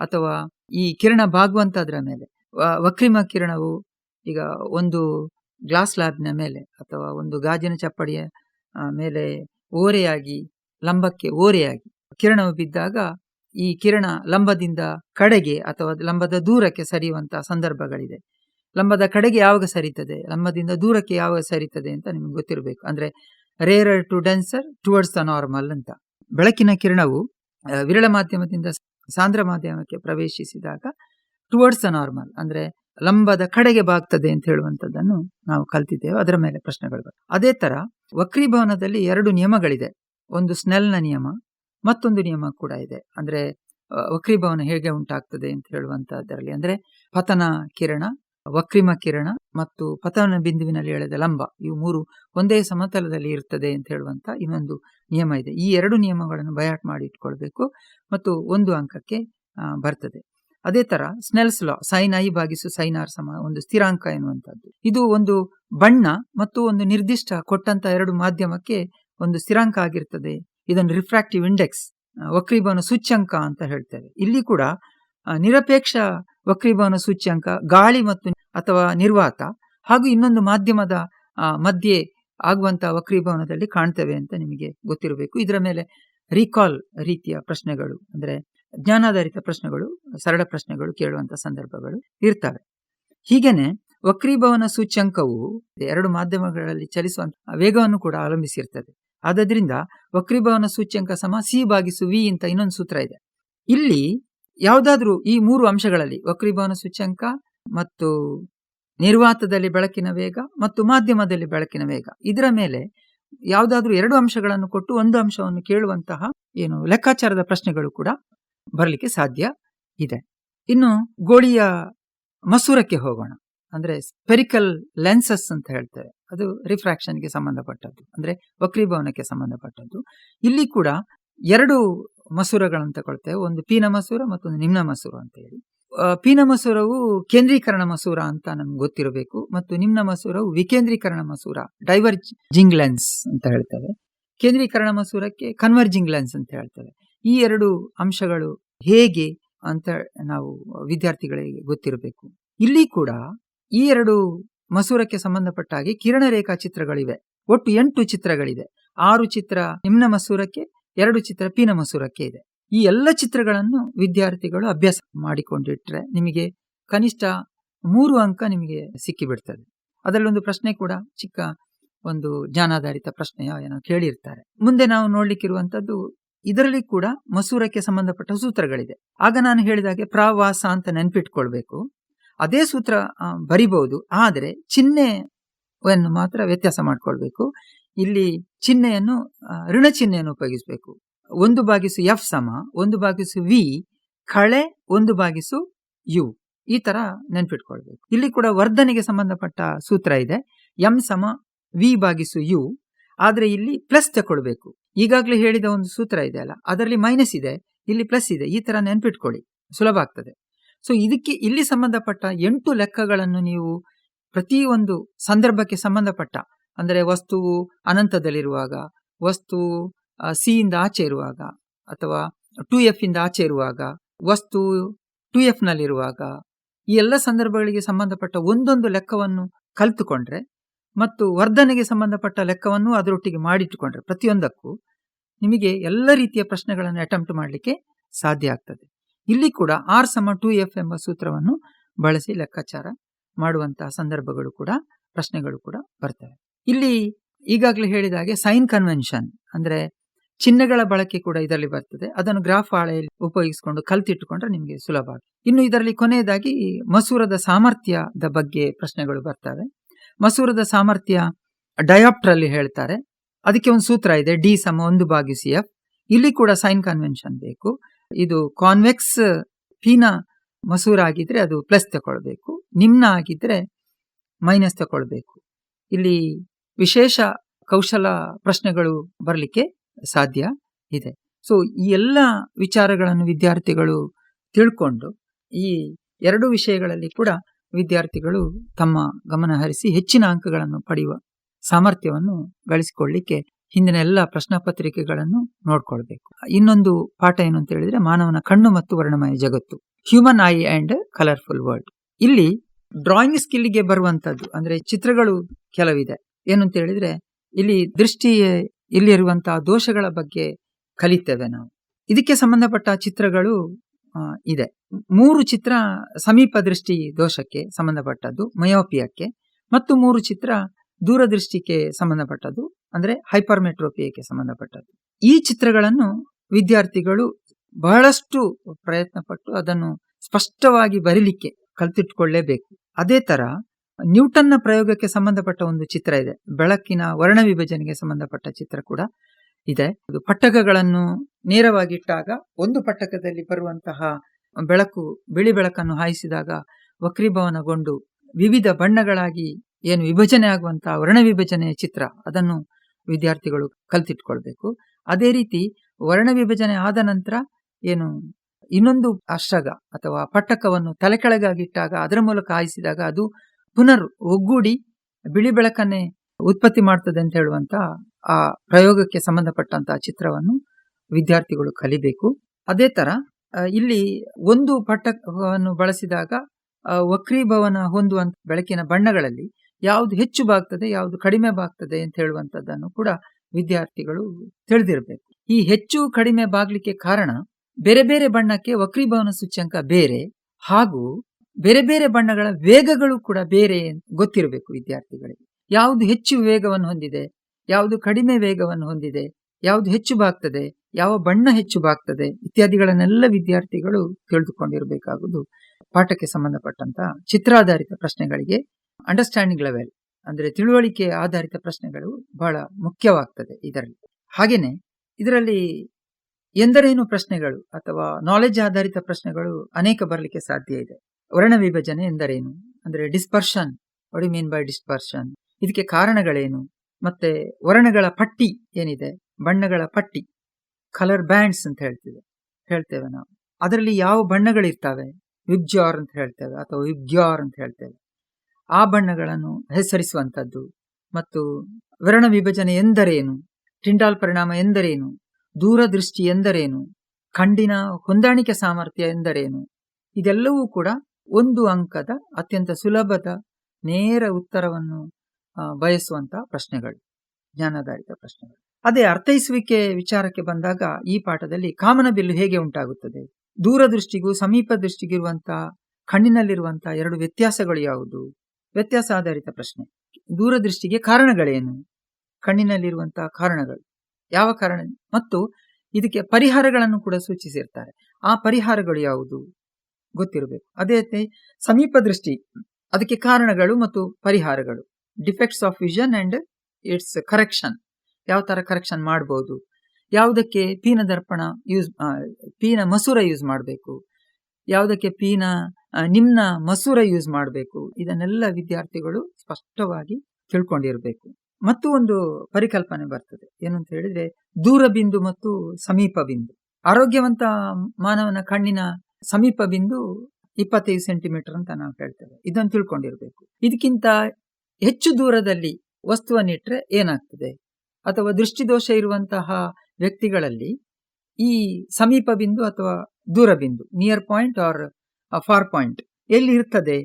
ಅಥವಾ ಈ ಕಿರಣ ಬಾಗುವಂತದ್ರ ಮೇಲೆ, ವ- ವಕ್ರಿಮ ಕಿರಣವು ಈಗ ಒಂದು ಗ್ಲಾಸ್ ಲ್ಯಾಬ್ನ ಮೇಲೆ ಅಥವಾ ಒಂದು ಗಾಜಿನ ಚಪ್ಪಡಿಯ ಮೇಲೆ ಓರೆಯಾಗಿ, ಲಂಬಕ್ಕೆ ಓರೆಯಾಗಿ ಕಿರಣವು ಬಿದ್ದಾಗ ಈ ಕಿರಣ ಲಂಬದಿಂದ ಕಡೆಗೆ ಅಥವಾ ಲಂಬದ ದೂರಕ್ಕೆ ಸರಿಯುವಂತಹ ಸಂದರ್ಭಗಳಿದೆ ಲಂಬದ ಕಡೆಗೆ ಯಾವಾಗ ಸರಿತದೆ? ಲಂಬದಿಂದ ದೂರಕ್ಕೆ ಯಾವಾಗ ಸರಿತದೆ ಅಂತ ನಿಮ್ಗೆ ಗೊತ್ತಿರಬೇಕು. ಅಂದ್ರೆ rarer to denser towards the normal ಅಂತ. ಬೆಳಕಿನ ಕಿರಣವು ವಿರಳ ಮಾಧ್ಯಮದಿಂದ ಸಾಂದ್ರ ಮಾಧ್ಯಮಕ್ಕೆ ಪ್ರವೇಶಿಸಿದಾಗ ಟುವರ್ಡ್ಸ್ ಅ ನಾರ್ಮಲ್ ಅಂದ್ರೆ ಲಂಬದ ಕಡೆಗೆ ಬಾಗ್ತದೆ ಅಂತ ಹೇಳುವಂಥದ್ದನ್ನು ನಾವು ಕಲ್ತಿದ್ದೇವೆ ಅದರ ಮೇಲೆ ಪ್ರಶ್ನೆಗಳು ಬರ್ತವೆ. ಅದೇ ತರ ವಕ್ರೀಭವನದಲ್ಲಿ ಎರಡು ನಿಯಮಗಳಿದೆ ಒಂದು ಸ್ನೆಲ್ನ ನಿಯಮ, ಮತ್ತೊಂದು ನಿಯಮ ಕೂಡ ಇದೆ ಅಂದ್ರೆ ವಕ್ರೀಭವನ ಹೇಗೆ ಉಂಟಾಗ್ತದೆ ಅಂತ ಹೇಳುವಂತಹದ್ರಲ್ಲಿ ಅಂದ್ರೆ ಪತನ ಕಿರಣ ವಕ್ರಿಮ ಕಿರಣ ಮತ್ತು ಪತನ ಬಿಂದುವಿನಲ್ಲಿ ಎಳೆದ ಲಂಬ, ಇವು ಮೂರು ಒಂದೇ ಸಮತಲದಲ್ಲಿ ಇರ್ತದೆ ಅಂತ ಹೇಳುವಂತ ಇನ್ನೊಂದು ನಿಯಮ ಇದೆ. ಈ ಎರಡು ನಿಯಮಗಳನ್ನು ಬಯಾಟ್ ಮಾಡಿ ಇಟ್ಕೊಳ್ಬೇಕು ಮತ್ತು ಒಂದು ಅಂಕಕ್ಕೆ ಬರ್ತದೆ. ಅದೇ ತರ ಸ್ನೆಲ್ಸ್ ಲಾ ಸೈನ್ ಐ ಭಾಗಿಸು ಸೈನ್ ಆರ್ ಸಮ ಒಂದು ಸ್ಥಿರಾಂಕ ಎನ್ನುವಂಥದ್ದು. ಇದು ಒಂದು ಬಣ್ಣ ಮತ್ತು ಒಂದು ನಿರ್ದಿಷ್ಟ ಕೊಟ್ಟಂತ ಎರಡು ಮಾಧ್ಯಮಕ್ಕೆ ಒಂದು ಸ್ಥಿರಾಂಕ ಆಗಿರ್ತದೆ. ಇದನ್ನು ರಿಫ್ರಾಕ್ಟಿವ್ ಇಂಡೆಕ್ಸ್ ವಕ್ರೀಭವನ ಸೂಚ್ಯಂಕ ಅಂತ ಹೇಳ್ತೇವೆ. ಇಲ್ಲಿ ಕೂಡ ನಿರಪೇಕ್ಷ ವಕ್ರೀಭವನ ಸೂಚ್ಯಂಕ, ಗಾಳಿ ಮತ್ತು ಅಥವಾ ನಿರ್ವಾತ, ಹಾಗೂ ಇನ್ನೊಂದು ಮಾಧ್ಯಮದ ಮಧ್ಯೆ ಆಗುವಂತಹ ವಕ್ರೀಭವನದಲ್ಲಿ ಕಾಣ್ತೇವೆ ಅಂತ ನಿಮಗೆ ಗೊತ್ತಿರಬೇಕು. ಇದರ ಮೇಲೆ ರೀಕಾಲ್ ರೀತಿಯ ಪ್ರಶ್ನೆಗಳು, ಅಂದ್ರೆ ಜ್ಞಾನಾಧಾರಿತ ಪ್ರಶ್ನೆಗಳು, ಸರಳ ಪ್ರಶ್ನೆಗಳು ಕೇಳುವಂತ ಸಂದರ್ಭಗಳು ಇರ್ತವೆ. ಹೀಗೇನೆ ವಕ್ರೀಭವನ ಸೂಚ್ಯಂಕವು ಎರಡು ಮಾಧ್ಯಮಗಳಲ್ಲಿ ಚಲಿಸುವಂತಹ ವೇಗವನ್ನು ಕೂಡ ಅವಲಂಬಿಸಿರ್ತದೆ. ಆದ್ದರಿಂದ ವಕ್ರೀಭವನ ಸೂಚ್ಯಂಕ ಸಮ ಸಿ ಭಾಗಿಸು ವಿ ಅಂತ ಇನ್ನೊಂದು ಸೂತ್ರ ಇದೆ. ಇಲ್ಲಿ ಯಾವುದಾದ್ರೂ ಈ ಮೂರು ಅಂಶಗಳಲ್ಲಿ ವಕ್ರೀಭವನ ಸೂಚ್ಯಂಕ ಮತ್ತು ನಿರ್ವಾತದಲ್ಲಿ ಬೆಳಕಿನ ವೇಗ ಮತ್ತು ಮಾಧ್ಯಮದಲ್ಲಿ ಬೆಳಕಿನ ವೇಗ, ಇದರ ಮೇಲೆ ಯಾವುದಾದ್ರೂ ಎರಡು ಅಂಶಗಳನ್ನು ಕೊಟ್ಟು ಒಂದು ಅಂಶವನ್ನು ಕೇಳುವಂತಹ ಏನು ಲೆಕ್ಕಾಚಾರದ ಪ್ರಶ್ನೆಗಳು ಕೂಡ ಬರಲಿಕ್ಕೆ ಸಾಧ್ಯ ಇದೆ. ಇನ್ನು ಗೋಳಿಯ ಮಸೂರಕ್ಕೆ ಹೋಗೋಣ. ಅಂದ್ರೆ ಸ್ಪೆರಿಕಲ್ ಲೆನ್ಸಸ್ ಅಂತ ಹೇಳ್ತಾರೆ ಅದು ರಿಫ್ರಾಕ್ಷನ್ಗೆ ಸಂಬಂಧಪಟ್ಟದ್ದು. ಅಂದ್ರೆ ವಕ್ರೀಭವನಕ್ಕೆ ಸಂಬಂಧಪಟ್ಟದ್ದು. ಇಲ್ಲಿ ಕೂಡ ಎರಡು ಮಸೂರಗಳನ್ನು ತಗೊಳ್ತೇವೆ. ಒಂದು ಪೀನ ಮಸೂರ ಮತ್ತೊಂದು ನಿಮ್ನ ಮಸೂರ ಅಂತ ಹೇಳಿ. ಪೀನ ಮಸೂರವು ಕೇಂದ್ರೀಕರಣ ಮಸೂರ ಅಂತ ನಮ್ಗೆ ಗೊತ್ತಿರಬೇಕು ಮತ್ತು ನಿಮ್ನ ಮಸೂರವು ವಿಕೇಂದ್ರೀಕರಣ ಮಸೂರ ಡೈವರ್ಜಿಂಗ್ ಲೆನ್ಸ್ ಅಂತ ಹೇಳ್ತೇವೆ. ಕೇಂದ್ರೀಕರಣ ಮಸೂರಕ್ಕೆ ಕನ್ವರ್ಜಿಂಗ್ ಲೆನ್ಸ್ ಅಂತ ಹೇಳ್ತೇವೆ. ಈ ಎರಡು ಅಂಶಗಳು ಹೇಗೆ ಅಂತ ನಾವು ವಿದ್ಯಾರ್ಥಿಗಳಿಗೆ ಗೊತ್ತಿರಬೇಕು. ಇಲ್ಲಿ ಕೂಡ ಈ ಎರಡು ಮಸೂರಕ್ಕೆ ಸಂಬಂಧಪಟ್ಟ ಹಾಗೆ ಕಿರಣ ರೇಖಾ ಚಿತ್ರಗಳಿವೆ ಒಟ್ಟು ಎಂಟು ಚಿತ್ರಗಳಿದೆ ಆರು ಚಿತ್ರ ನಿಮ್ನ ಮಸೂರಕ್ಕೆ ಎರಡು ಚಿತ್ರ ಪೀನ ಮಸೂರಕ್ಕೆ ಇದೆ. ಈ ಎಲ್ಲ ಚಿತ್ರಗಳನ್ನು ವಿದ್ಯಾರ್ಥಿಗಳು ಅಭ್ಯಾಸ ಮಾಡಿಕೊಂಡಿಟ್ರೆ ನಿಮಗೆ ಕನಿಷ್ಠ ಮೂರು ಅಂಕ ನಿಮಗೆ ಸಿಕ್ಕಿಬಿಡ್ತದೆ. ಅದರಲ್ಲೊಂದು ಪ್ರಶ್ನೆ ಕೂಡ ಚಿಕ್ಕ ಒಂದು ಜ್ಞಾನಾಧಾರಿತ ಪ್ರಶ್ನೆಯ ಏನೋ ಕೇಳಿರ್ತಾರೆ. ಮುಂದೆ ನಾವು ನೋಡ್ಲಿಕ್ಕಿರುವಂತದ್ದು ಇದರಲ್ಲಿ ಕೂಡ ಮಸೂರಕ್ಕೆ ಸಂಬಂಧಪಟ್ಟ ಸೂತ್ರಗಳಿದೆ. ಆಗ ನಾನು ಹೇಳಿದಾಗೆ ಪ್ರವಾಸ ಅಂತ ನೆನ್ಪಿಟ್ಕೊಳ್ಬೇಕು. ಅದೇ ಸೂತ್ರ ಬರಿಬಹುದು ಆದರೆ ಚಿಹ್ನೆಯನ್ನು ಮಾತ್ರ ವ್ಯತ್ಯಾಸ ಮಾಡ್ಕೊಳ್ಬೇಕು. ಇಲ್ಲಿ ಚಿಹ್ನೆಯನ್ನು ಋಣ ಚಿಹ್ನೆಯನ್ನು ಉಪಯೋಗಿಸಬೇಕು. ಒಂದು ಬಾಗಿಸು ಎಫ್ ಸಮ, ಒಂದು ಬಾಗಿಸು ವಿ, ಕಳೆ, ಒಂದು ಬಾಗಿಸು ಯು. ಈ ತರ ನೆನ್ಪಿಟ್ಕೊಳ್ಬೇಕು. ಇಲ್ಲಿ ಕೂಡ ವರ್ಧನೆಗೆ ಸಂಬಂಧಪಟ್ಟ ಸೂತ್ರ ಇದೆ. ಎಂ ಸಮ, ವಿ ಬಾಗಿಸು ಯು. ಆದ್ರೆ ಇಲ್ಲಿ ಪ್ಲಸ್ ತಕೊಳ್ಬೇಕು. ಈಗಾಗಲೇ ಹೇಳಿದ ಒಂದು ಸೂತ್ರ ಇದೆ ಅಲ್ಲ, ಅದರಲ್ಲಿ ಮೈನಸ್ ಇದೆ, ಇಲ್ಲಿ ಪ್ಲಸ್ ಇದೆ. ಈ ತರ ನೆನ್ಪಿಟ್ಕೊಳ್ಳಿ. ಸುಲಭ ಆಗ್ತದೆ. ಸೊ, ಇದಕ್ಕೆ ಇಲ್ಲಿ ಸಂಬಂಧಪಟ್ಟ ಎಂಟು ಲೆಕ್ಕಗಳನ್ನು ನೀವು ಪ್ರತಿಯೊಂದು ಸಂದರ್ಭಕ್ಕೆ ಸಂಬಂಧಪಟ್ಟ ಅಂದರೆ ವಸ್ತು ಅನಂತದಲ್ಲಿರುವಾಗ, ವಸ್ತು ಸಿ ಇಂದ ಆಚೆ ಇರುವಾಗ ಅಥವಾ ಟು ಎಫ್ ಇಂದ ಆಚೆ ಇರುವಾಗ, ವಸ್ತು ಟು ಎಫ್ ನಲ್ಲಿರುವಾಗ ಈ ಎಲ್ಲ ಸಂದರ್ಭಗಳಿಗೆ ಸಂಬಂಧಪಟ್ಟ ಒಂದೊಂದು ಲೆಕ್ಕವನ್ನು ಕಲ್ತುಕೊಂಡ್ರೆ ಮತ್ತು ವರ್ಧನೆಗೆ ಸಂಬಂಧಪಟ್ಟ ಲೆಕ್ಕವನ್ನು ಅದರೊಟ್ಟಿಗೆ ಮಾಡಿಟ್ಟುಕೊಂಡ್ರೆ ಪ್ರತಿಯೊಂದಕ್ಕೂ ನಿಮಗೆ ಎಲ್ಲ ರೀತಿಯ ಪ್ರಶ್ನೆಗಳನ್ನು ಅಟೆಂಪ್ಟ್ ಮಾಡಲಿಕ್ಕೆ ಸಾಧ್ಯ ಆಗ್ತದೆ. ಇಲ್ಲಿ ಕೂಡ ಆರ್ ಸಮ ಟು ಎಫ್ ಎಂಬ ಸೂತ್ರವನ್ನು ಬಳಸಿ ಲೆಕ್ಕಾಚಾರ ಮಾಡುವಂತಹ ಸಂದರ್ಭಗಳು ಕೂಡ, ಪ್ರಶ್ನೆಗಳು ಕೂಡ ಬರ್ತವೆ. ಇಲ್ಲಿ ಈಗಾಗಲೇ ಹೇಳಿದ ಹಾಗೆ ಸೈನ್ ಕನ್ವೆನ್ಷನ್ ಅಂದ್ರೆ ಚಿಹ್ನೆಗಳ ಬಳಕೆ ಕೂಡ ಇದರಲ್ಲಿ ಬರ್ತದೆ. ಅದನ್ನು ಗ್ರಾಫ್ ಹಾಳೆಯಲ್ಲಿ ಉಪಯೋಗಿಸಿಕೊಂಡು ಕಲ್ತಿಟ್ಟುಕೊಂಡ್ರೆ ನಿಮಗೆ ಸುಲಭ ಇನ್ನು ಇದರಲ್ಲಿ ಕೊನೆಯದಾಗಿ ಮಸೂರದ ಸಾಮರ್ಥ್ಯದ ಬಗ್ಗೆ ಪ್ರಶ್ನೆಗಳು ಬರ್ತವೆ. ಮಸೂರದ ಸಾಮರ್ಥ್ಯ ಡಯಾಪ್ಟರ್ ಅಲ್ಲಿ ಹೇಳ್ತಾರೆ. ಅದಕ್ಕೆ ಒಂದು ಸೂತ್ರ ಇದೆ ಡಿ ಸಮ ಒಂದು ಭಾಗಿಸಿ ಎಫ್ ಇಲ್ಲಿ ಕೂಡ ಸೈನ್ ಕನ್ವೆನ್ಷನ್ ಬೇಕು. ಇದು ಕಾನ್ವೆಕ್ಸ್ ಪೀನ ಮಸೂರ ಆಗಿದ್ರೆ ಅದು ಪ್ಲಸ್ ತಗೊಳ್ಬೇಕು ನಿಮ್ನ ಆಗಿದ್ರೆ ಮೈನಸ್ ತಗೊಳ್ಬೇಕು ಇಲ್ಲಿ ವಿಶೇಷ ಕೌಶಲ ಪ್ರಶ್ನೆಗಳು ಬರಲಿಕ್ಕೆ ಸಾಧ್ಯ ಇದೆ. ಸೊ ಈ ಎಲ್ಲ ವಿಚಾರಗಳನ್ನು ವಿದ್ಯಾರ್ಥಿಗಳು ತಿಳ್ಕೊಂಡು, ಈ ಎರಡು ವಿಷಯಗಳಲ್ಲಿ ಕೂಡ ವಿದ್ಯಾರ್ಥಿಗಳು ತಮ್ಮ ಗಮನ ಹರಿಸಿ ಹೆಚ್ಚಿನ ಅಂಕಗಳನ್ನು ಪಡೆಯುವ ಸಾಮರ್ಥ್ಯವನ್ನು ಗಳಿಸಿಕೊಳ್ಳಿಕ್ಕೆ ಹಿಂದಿನ ಎಲ್ಲ ಪ್ರಶ್ನೆ ಪತ್ರಿಕೆಗಳನ್ನು ನೋಡ್ಕೊಳ್ಬೇಕು. ಇನ್ನೊಂದು ಪಾಠ ಏನು ಅಂತ ಹೇಳಿದ್ರೆ, ಮಾನವನ ಕಣ್ಣು ಮತ್ತು ವರ್ಣಮಯ ಜಗತ್ತು human eye and colourful world ಇಲ್ಲಿ ಡ್ರಾಯಿಂಗ್ ಸ್ಕಿಲ್ಗೆ ಬರುವಂತದ್ದು, ಅಂದ್ರೆ ಚಿತ್ರಗಳು ಕೆಲವಿದೆ. ಏನು ಅಂತ ಹೇಳಿದ್ರೆ, ಇಲ್ಲಿ ದೃಷ್ಟಿ ಇಲ್ಲಿರುವಂತಹ ದೋಷಗಳ ಬಗ್ಗೆ ಕಲಿತೇವೆ ನಾವು. ಇದಕ್ಕೆ ಸಂಬಂಧಪಟ್ಟ ಚಿತ್ರಗಳು ಇದೆ. ಮೂರು ಚಿತ್ರ ಸಮೀಪ ದೃಷ್ಟಿ ದೋಷಕ್ಕೆ ಸಂಬಂಧಪಟ್ಟದ್ದು, ಮಯೋಪಿಯಕ್ಕೆ. ಮತ್ತು ಮೂರು ಚಿತ್ರ ದೂರದೃಷ್ಟಿಗೆ ಸಂಬಂಧಪಟ್ಟದ್ದು, ಅಂದ್ರೆ ಹೈಪರ್ಮೆಟ್ರೋಪಿಯಕ್ಕೆ ಸಂಬಂಧಪಟ್ಟದ್ದು. ಈ ಚಿತ್ರಗಳನ್ನು ವಿದ್ಯಾರ್ಥಿಗಳು ಬಹಳಷ್ಟು ಪ್ರಯತ್ನ ಪಟ್ಟು ಅದನ್ನು ಸ್ಪಷ್ಟವಾಗಿ ಬರೀಲಿಕ್ಕೆ ಕಲ್ತಿಟ್ಕೊಳ್ಳೇಬೇಕು. ಅದೇ ತರ ನ್ಯೂಟನ್ನ ಪ್ರಯೋಗಕ್ಕೆ ಸಂಬಂಧಪಟ್ಟ ಒಂದು ಚಿತ್ರ ಇದೆ. ಬೆಳಕಿನ ವರ್ಣ ವಿಭಜನೆಗೆ ಸಂಬಂಧಪಟ್ಟ ಚಿತ್ರ ಕೂಡ ಇದೆ. ಪಟ್ಟಕಗಳನ್ನು ನೇರವಾಗಿಟ್ಟಾಗ ಒಂದು ಪಟ್ಟಕದಲ್ಲಿ ಬರುವಂತಹ ಬೆಳಕು, ಬಿಳಿ ಬೆಳಕನ್ನು ಹಾಯಿಸಿದಾಗ ವಕ್ರೀಭವನಗೊಂಡು ವಿವಿಧ ಬಣ್ಣಗಳಾಗಿ ಏನು ವಿಭಜನೆ ಆಗುವಂತಹ ವರ್ಣ ವಿಭಜನೆಯ ಚಿತ್ರ ಅದನ್ನು ವಿದ್ಯಾರ್ಥಿಗಳು ಕಲ್ತಿಟ್ಕೊಳ್ಬೇಕು. ಅದೇ ರೀತಿ ವರ್ಣ ವಿಭಜನೆ ಆದ ನಂತರ ಏನು ಇನ್ನೊಂದು ಅಷ್ಟಗ ಅಥವಾ ಪಟ್ಟಕವನ್ನು ತಲೆ ಕೆಳಗಾಗಿಟ್ಟಾಗ ಅದರ ಮೂಲಕ ಹಾಯಿಸಿದಾಗ ಅದು ಪುನರ್ ಒಗ್ಗೂಡಿ ಬಿಳಿ ಬೆಳಕನ್ನೇ ಉತ್ಪತ್ತಿ ಮಾಡ್ತದೆ ಅಂತ ಹೇಳುವಂತ ಆ ಪ್ರಯೋಗಕ್ಕೆ ಸಂಬಂಧಪಟ್ಟಂತಹ ಚಿತ್ರವನ್ನು ವಿದ್ಯಾರ್ಥಿಗಳು ಕಲಿಬೇಕು. ಅದೇ ತರ ಇಲ್ಲಿ ಒಂದು ಪಟ್ಟವನ್ನು ಬಳಸಿದಾಗ ವಕ್ರೀಭವನ ಹೊಂದುವಂತ ಬೆಳಕಿನ ಬಣ್ಣಗಳಲ್ಲಿ ಯಾವುದು ಹೆಚ್ಚು ಬಾಗ್ತದೆ, ಯಾವುದು ಕಡಿಮೆ ಬಾಗ್ತದೆ ಅಂತ ಹೇಳುವಂತದ್ದನ್ನು ಕೂಡ ವಿದ್ಯಾರ್ಥಿಗಳು ತಿಳಿದಿರಬೇಕು. ಈ ಹೆಚ್ಚು ಕಡಿಮೆ ಬಾಗ್ಲಿಕ್ಕೆ ಕಾರಣ ಬೇರೆ ಬೇರೆ ಬಣ್ಣಕ್ಕೆ ವಕ್ರೀಭವನ ಸೂಚ್ಯಂಕ ಬೇರೆ ಹಾಗೂ ಬೇರೆ ಬೇರೆ ಬಣ್ಣಗಳ ವೇಗಗಳು ಕೂಡ ಬೇರೆ ಗೊತ್ತಿರಬೇಕು ವಿದ್ಯಾರ್ಥಿಗಳಿಗೆ. ಯಾವುದು ಹೆಚ್ಚು ವೇಗವನ್ನು ಹೊಂದಿದೆ, ಯಾವುದು ಕಡಿಮೆ ವೇಗವನ್ನು ಹೊಂದಿದೆ, ಯಾವುದು ಹೆಚ್ಚು ಬಾಗ್ತದೆ, ಯಾವ ಬಣ್ಣ ಹೆಚ್ಚು ಬಾಗ್ತದೆ ಇತ್ಯಾದಿಗಳನ್ನೆಲ್ಲ ವಿದ್ಯಾರ್ಥಿಗಳು ತಿಳಿದುಕೊಂಡಿರಬೇಕಾಗುವುದು ಪಾಠಕ್ಕೆ ಸಂಬಂಧಪಟ್ಟಂತ ಚಿತ್ರಾಧಾರಿತ ಪ್ರಶ್ನೆಗಳಿಗೆ ಅಂಡರ್ಸ್ಟ್ಯಾಂಡಿಂಗ್ ಲೆವೆಲ್ ಅಂದ್ರೆ ತಿಳುವಳಿಕೆ ಆಧಾರಿತ ಪ್ರಶ್ನೆಗಳು ಬಹಳ ಮುಖ್ಯವಾಗ್ತದೆ ಇದರಲ್ಲಿ. ಹಾಗೇನೆ ಇದರಲ್ಲಿ ಎಂದರೇನು ಪ್ರಶ್ನೆಗಳು ಅಥವಾ ನಾಲೆಜ್ ಆಧಾರಿತ ಪ್ರಶ್ನೆಗಳು ಅನೇಕ ಬರಲಿಕ್ಕೆ ಸಾಧ್ಯ ಇದೆ. ವರ್ಣ ವಿಭಜನೆ ಎಂದರೇನು? ಅಂದ್ರೆ dispersion what mean by dispersion ಇದಕ್ಕೆ ಕಾರಣಗಳೇನು? ಮತ್ತೆ ವರ್ಣಗಳ ಪಟ್ಟಿ ಏನಿದೆ? ಬಣ್ಣಗಳ ಪಟ್ಟಿ. ಕಲರ್ ಬ್ಯಾಂಡ್ಸ್ ಅಂತ ಹೇಳ್ತಿದೆ ಹೇಳ್ತೇವೆ ನಾವು. ಅದರಲ್ಲಿ ಯಾವ ಬಣ್ಣಗಳಿರ್ತವೆ? ವಿಬ್ಜಾರ್ ಅಂತ ಹೇಳ್ತೇವೆ ಅಥವಾ ವಿಬ್ಗ್ಯಾರ್ ಅಂತ ಹೇಳ್ತೇವೆ. ಆ ಬಣ್ಣಗಳನ್ನು ಹೆಸರಿಸುವಂಥದ್ದು. ಮತ್ತು ವರ್ಣ ವಿಭಜನೆ ಎಂದರೇನು? ಟಿಂಡಾಲ್ ಪರಿಣಾಮ ಎಂದರೇನು? ದೂರದೃಷ್ಟಿ ಎಂದರೇನು? ಕಂಡಿನ ಹೊಂದಾಣಿಕೆ ಸಾಮರ್ಥ್ಯ ಎಂದರೇನು? ಇದೆಲ್ಲವೂ ಕೂಡ ಒಂದು ಅಂಕದ ಅತ್ಯಂತ ಸುಲಭದ ನೇರ ಉತ್ತರವನ್ನು ಆ, ಬಯಸುವಂತಹ ಪ್ರಶ್ನೆಗಳು ಜ್ಞಾನಾಧಾರಿತ ಪ್ರಶ್ನೆಗಳು. ಅದೇ ಅರ್ಥೈಸುವಿಕೆ ವಿಚಾರಕ್ಕೆ ಬಂದಾಗ ಈ ಪಾಠದಲ್ಲಿ ಕಾಮನ ಬಿಲ್ಲು ಹೇಗೆ ಉಂಟಾಗುತ್ತದೆ? ದೂರದೃಷ್ಟಿಗೂ ಸಮೀಪ ದೃಷ್ಟಿಗಿರುವಂತಹ ಕಣ್ಣಿನಲ್ಲಿರುವಂತಹ ಎರಡು ವ್ಯತ್ಯಾಸಗಳು ಯಾವುದು? ವ್ಯತ್ಯಾಸ ಆಧಾರಿತ ಪ್ರಶ್ನೆ. ದೂರದೃಷ್ಟಿಗೆ ಕಾರಣಗಳೇನು? ಕಣ್ಣಿನಲ್ಲಿರುವಂತಹ ಕಾರಣಗಳು. ಯಾವ ಕಾರಣ? ಮತ್ತು ಇದಕ್ಕೆ ಪರಿಹಾರಗಳನ್ನು ಕೂಡ ಸೂಚಿಸಿರ್ತಾರೆ. ಆ ಪರಿಹಾರಗಳು ಯಾವುದು? ಗೊತ್ತಿರಬೇಕು. ಅದೇ ಸಮೀಪ ದೃಷ್ಟಿ ಅದಕ್ಕೆ ಕಾರಣಗಳು ಮತ್ತು ಪರಿಹಾರಗಳು. Defects of vision and its correction ಯಾವ ತರ ಕರೆಕ್ಷನ್ ಮಾಡಬಹುದು ಯಾವುದಕ್ಕೆ ಪೀನ ದರ್ಪಣ ಯೂಸ್ ಪೀನ ಮಸೂರ ಯೂಸ್ ಮಾಡಬೇಕು? ಯಾವುದಕ್ಕೆ ಪೀನ ನಿಮ್ನ ಮಸೂರ ಯೂಸ್ ಮಾಡಬೇಕು? ಇದನ್ನೆಲ್ಲ ವಿದ್ಯಾರ್ಥಿಗಳು ಸ್ಪಷ್ಟವಾಗಿ ತಿಳ್ಕೊಂಡಿರಬೇಕು. ಮತ್ತು ಒಂದು ಪರಿಕಲ್ಪನೆ ಬರ್ತದೆ. ಏನು ಅಂತ ಹೇಳಿದ್ರೆ ದೂರ ಬಿಂದು ಮತ್ತು ಸಮೀಪ ಬಿಂದು ಆರೋಗ್ಯವಂತ ಮಾನವನ ಕಣ್ಣಿನ ಸಮೀಪ ಬಿಂದು ಇಪ್ಪತ್ತೈದು ಸೆಂಟಿಮೀಟರ್ ಅಂತ ನಾವು ಹೇಳ್ತೇವೆ. ಇದನ್ನು ತಿಳ್ಕೊಂಡಿರಬೇಕು. ಇದಕ್ಕಿಂತ ಹೆಚ್ಚು ದೂರದಲ್ಲಿ ವಸ್ತುವನ್ನಿಟ್ರೆ ಏನಾಗ್ತದೆ? ಅಥವಾ ದೃಷ್ಟಿದೋಷ ಇರುವಂತಹ ವ್ಯಕ್ತಿಗಳಲ್ಲಿ ಈ ಸಮೀಪ ಬಿಂದು ಅಥವಾ ದೂರ ಬಿಂದು near point or far point ಎಲ್ಲಿ ಇರ್ತದೆ